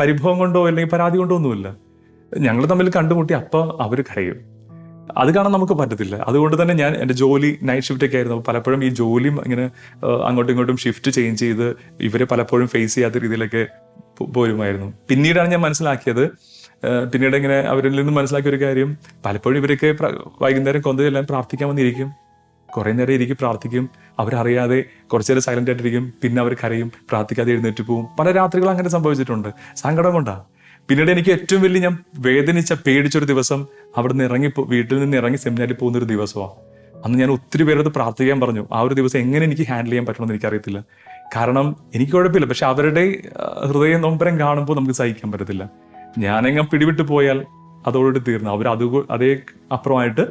പരിഭവം കൊണ്ടോ അല്ലെങ്കിൽ പരാതി കൊണ്ടോ ഒന്നുമില്ല. ഞങ്ങൾ തമ്മിൽ കണ്ടുമുട്ടി അപ്പം അവർ കരയും. അത് കാണാൻ നമുക്ക് പറ്റത്തില്ല. അതുകൊണ്ട് തന്നെ ഞാൻ എന്റെ ജോലി നൈറ്റ് ഷിഫ്റ്റ് ഒക്കെ ആയിരുന്നു. പലപ്പോഴും ഈ ജോലിയും ഇങ്ങനെ അങ്ങോട്ടും ഇങ്ങോട്ടും ഷിഫ്റ്റ് ചേഞ്ച് ചെയ്ത് ഇവരെ പലപ്പോഴും ഫേസ് ചെയ്യാത്ത രീതിയിലൊക്കെ പോരുമായിരുന്നു. പിന്നീടാണ് ഞാൻ മനസ്സിലാക്കിയത് പിന്നീട് ഇങ്ങനെ അവരിൽ നിന്ന് മനസ്സിലാക്കിയ ഒരു കാര്യം പലപ്പോഴും ഇവരൊക്കെ വൈകുന്നേരം കൊന്തയെല്ലാം പ്രാർത്ഥിക്കാൻ വന്നിരിക്കും. കുറേ നേരം ഇരിക്കും പ്രാർത്ഥിക്കും. അവരറിയാതെ കുറച്ച് നേരം സൈലന്റ് ആയിട്ടിരിക്കും. പിന്നെ അവർ കരയും പ്രാർത്ഥിക്കാതെ എഴുന്നേറ്റ് പോവും. പല രാത്രികളും അങ്ങനെ സംഭവിച്ചിട്ടുണ്ട്. സങ്കടം കൊണ്ടാ. പിന്നീട് എനിക്ക് ഏറ്റവും വലിയ ഞാൻ വേദനിച്ച പേടിച്ചൊരു ദിവസം അവിടെ നിന്ന് ഇറങ്ങി വീട്ടിൽ നിന്ന് ഇറങ്ങി സെമിനാരിൽ പോകുന്ന ഒരു ദിവസമാണ് അന്ന് ഞാൻ ഒത്തിരി പേരത് പ്രാർത്ഥിക്കാൻ പറഞ്ഞു. ആ ഒരു ദിവസം എങ്ങനെ എനിക്ക് ഹാൻഡിൽ ചെയ്യാൻ പറ്റണമെന്ന് എനിക്കറിയത്തില്ല. കാരണം എനിക്ക് കുഴപ്പമില്ല. പക്ഷെ അവരുടെ ഹൃദയ നൊമ്പരം കാണുമ്പോൾ നമുക്ക് സഹിക്കാൻ പറ്റത്തില്ല. ഞാനെങ്ങ പിടിവിട്ട് പോയാൽ അതോടുകൂടി തീർന്നു. അവർ അത് അതേ അപ്പുറമായിട്ട്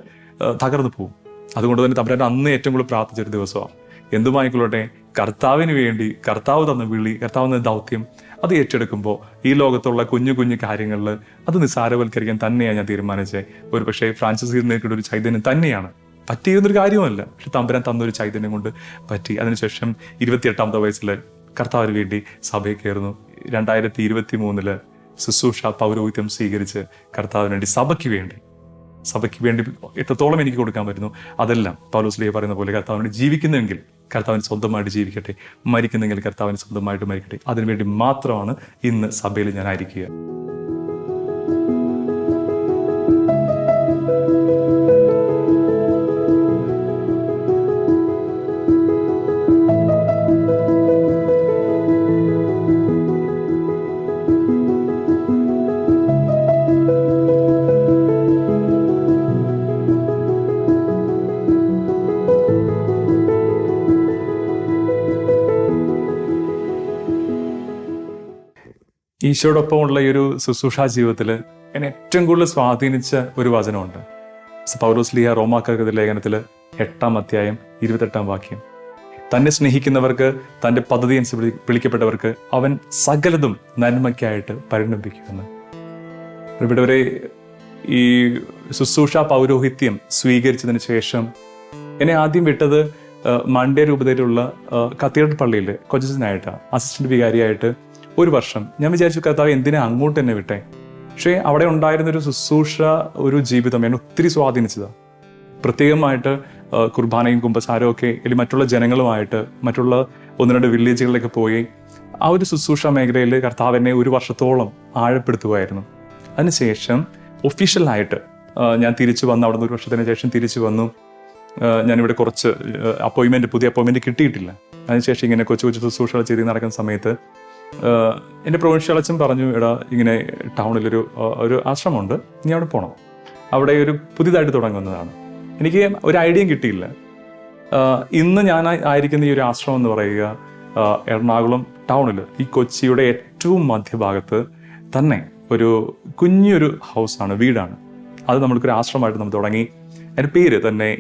തകർന്നു പോകും അതുകൊണ്ട് തന്നെ തമ്പുരാൻ അന്ന് ഏറ്റവും കൂടുതൽ പ്രാർത്ഥിച്ചൊരു ദിവസമാണ് എന്തുമായിക്കൊള്ളട്ടെ കർത്താവിന് വേണ്ടി കർത്താവ് തന്ന വിളി കർത്താവ് തന്ന ദൗത്യം അത് ഏറ്റെടുക്കുമ്പോൾ ഈ ലോകത്തുള്ള കുഞ്ഞു കുഞ്ഞു കാര്യങ്ങളിൽ അത് നിസ്സാരവൽക്കരിക്കാൻ തന്നെയാണ് ഞാൻ തീരുമാനിച്ചത് ഒരു പക്ഷേ ഫ്രാൻസിസ് നേരിട്ടുള്ള ഒരു ചൈതന്യം തന്നെയാണ്. പറ്റിയിരുന്നൊരു കാര്യമല്ല പക്ഷെ തമ്പുരാൻ തന്നൊരു ചൈതന്യം കൊണ്ട് പറ്റി. അതിനുശേഷം ഇരുപത്തിയെട്ടാമത്തെ വയസ്സിൽ കർത്താവിന് വേണ്ടി സഭയിൽ കയറുന്നു. രണ്ടായിരത്തി ഇരുപത്തി മൂന്നിൽ ശുശ്രൂഷ പൗരോഹിത്യം സ്വീകരിച്ച് കർത്താവിന് വേണ്ടി സഭയ്ക്ക് വേണ്ടി. സഭയ്ക്ക് വേണ്ടി എത്രത്തോളം എനിക്ക് കൊടുക്കാൻ പറ്റുന്നു? അതെല്ലാം പൗലോസ്ലിയെ പറയുന്ന പോലെ കർത്താവിന് വേണ്ടി ജീവിക്കുന്നെങ്കിൽ കർത്താവിന് സ്വന്തമായിട്ട് ജീവിക്കട്ടെ മരിക്കുന്നെങ്കിൽ കർത്താവിന് സ്വന്തമായിട്ട് മരിക്കട്ടെ. അതിനുവേണ്ടി മാത്രമാണ് ഇന്ന് സഭയിൽ ഞാൻ ഈശോടൊപ്പമുള്ള ഈ ഒരു ശുശ്രൂഷാ ജീവിതത്തിൽ എന്നെ ഏറ്റവും കൂടുതൽ സ്വാധീനിച്ച ഒരു വചനമുണ്ട്. പൗലോസ് പൗലോസ്ലിയ റോമാക്കൃത ലേഖനത്തിൽ എട്ടാം അധ്യായം ഇരുപത്തെട്ടാം വാക്യം. തന്നെ സ്നേഹിക്കുന്നവർക്ക് തന്റെ പദ്ധതി അനുസരിച്ച് വിളിക്കപ്പെട്ടവർക്ക് അവൻ സകലതും നന്മയ്ക്കായിട്ട് പരിണമിപ്പിക്കുന്നു ഇവിടെ ഈ ശുശ്രൂഷ പൗരോഹിത്യം സ്വീകരിച്ചതിന് ശേഷം എന്നെ ആദ്യം വിട്ടത് മണ്ടേ രൂപതയിലുള്ള കത്തീഡ്രൽ പള്ളിയിൽ കൊച്ചിനായിട്ട് അസിസ്റ്റന്റ് വികാരിയായിട്ട് ഒരു വർഷം. ഞാൻ വിചാരിച്ചു കർത്താവ് എന്തിനാ അങ്ങോട്ട് തന്നെ വിട്ടെ? പക്ഷേ അവിടെ ഉണ്ടായിരുന്ന ഒരു ശുശ്രൂഷ ഒരു ജീവിതം എന്നെ ഒത്തിരി സ്വാധീനിച്ചതാണ് പ്രത്യേകമായിട്ട് കുർബാനയും കുമ്പസാരവും ഒക്കെ അല്ലെങ്കിൽ മറ്റുള്ള ജനങ്ങളുമായിട്ട് മറ്റുള്ള ഒന്ന് രണ്ട് വില്ലേജുകളിലൊക്കെ പോയി ആ ഒരു ശുശ്രൂഷ മേഖലയിൽ കർത്താവ് എന്നെ ഒരു വർഷത്തോളം ആഴപ്പെടുത്തുകയായിരുന്നു. അതിനുശേഷം ഒഫീഷ്യലായിട്ട് ഞാൻ തിരിച്ചു വന്നു. അവിടെ നിന്ന് ഒരു വർഷത്തിന് ശേഷം തിരിച്ചു വന്നു. ഞാനിവിടെ കുറച്ച് അപ്പോയിൻമെന്റ് പുതിയ അപ്പോയിൻമെന്റ് കിട്ടിയിട്ടില്ല. അതിനുശേഷം ഇങ്ങനെ കൊച്ചു കൊച്ചു ശുശ്രൂഷകൾ ചെയ്ത് നടക്കുന്ന സമയത്ത് എന്റെ പ്രൊവിൻഷ്യൽ അച്ഛൻ പറഞ്ഞു എടാ ഇങ്ങനെ ടൗണിലൊരു ഒരു ആശ്രമമുണ്ട്. നീ അവിടെ പോകണം അവിടെ ഒരു പുതിയതായിട്ട് തുടങ്ങുന്നതാണ്. എനിക്ക് ഒരു ഐഡിയയും കിട്ടിയില്ല. ഇന്ന് ഞാൻ ആയിരിക്കുന്ന ഈ ഒരു ആശ്രമം എന്ന് പറയുക എറണാകുളം ടൗണിൽ ഈ കൊച്ചിയുടെ ഏറ്റവും മധ്യഭാഗത്ത് തന്നെ ഒരു കുഞ്ഞൊരു ഹൗസാണ് വീടാണ്. അത് നമ്മൾക്കൊരു ആശ്രമമായിട്ട് നമ്മൾ തുടങ്ങി. അതിന്റെ പേര് തന്നെ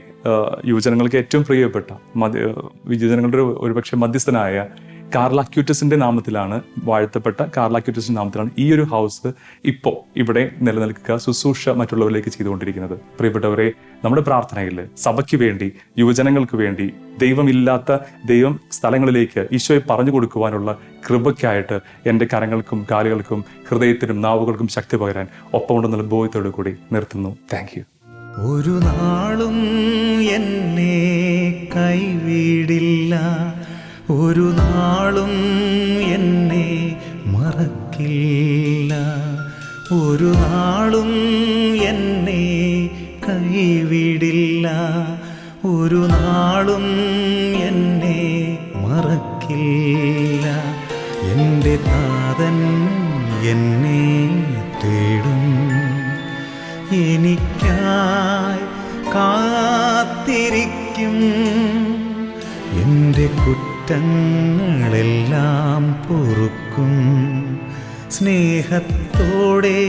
യുവജനങ്ങൾക്ക് ഏറ്റവും പ്രിയപ്പെട്ട മധ്യ യുവജനങ്ങളുടെ ഒരു ഒരുപക്ഷെ മധ്യസ്ഥനായ കാർല ക്യൂറ്റസിന്റെ നാമത്തിലാണ് വാഴ്ത്തപ്പെട്ട കാർലാക്യൂറ്റസിന്റെ നാമത്തിലാണ് ഈ ഒരു ഹൗസ് ഇപ്പോൾ ഇവിടെ നിലനിൽക്കുക ശുശ്രൂഷ മറ്റുള്ളവരിലേക്ക് ചെയ്തുകൊണ്ടിരിക്കുന്നത്. പ്രിയപ്പെട്ടവരെ നമ്മുടെ പ്രാർത്ഥനയിൽ സഭയ്ക്ക് വേണ്ടി യുവജനങ്ങൾക്ക് വേണ്ടി ദൈവമില്ലാത്ത ദൈവം സ്ഥലങ്ങളിലേക്ക് ഈശോയെ പറഞ്ഞു കൊടുക്കുവാനുള്ള കൃപയ്ക്കായിട്ട് എന്റെ കരങ്ങൾക്കും കാലുകൾക്കും ഹൃദയത്തിനും നാവുകൾക്കും ശക്തി പകരാൻ ഒപ്പമുണ്ടെന്നുള്ള ബോധ്യത്തോടു കൂടി നിർത്തുന്നു. താങ്ക് യു ഒരു നാളും എന്നെ കൈവിടില്ല. ഒരു നാളും എന്നെ മറക്കില്ല. ഒരു നാളും എന്നെ കൈവിടില്ല. ഒരു നാളും കുറ്റങ്ങളെല്ലാം പൊറുക്കും. സ്നേഹത്തോടെ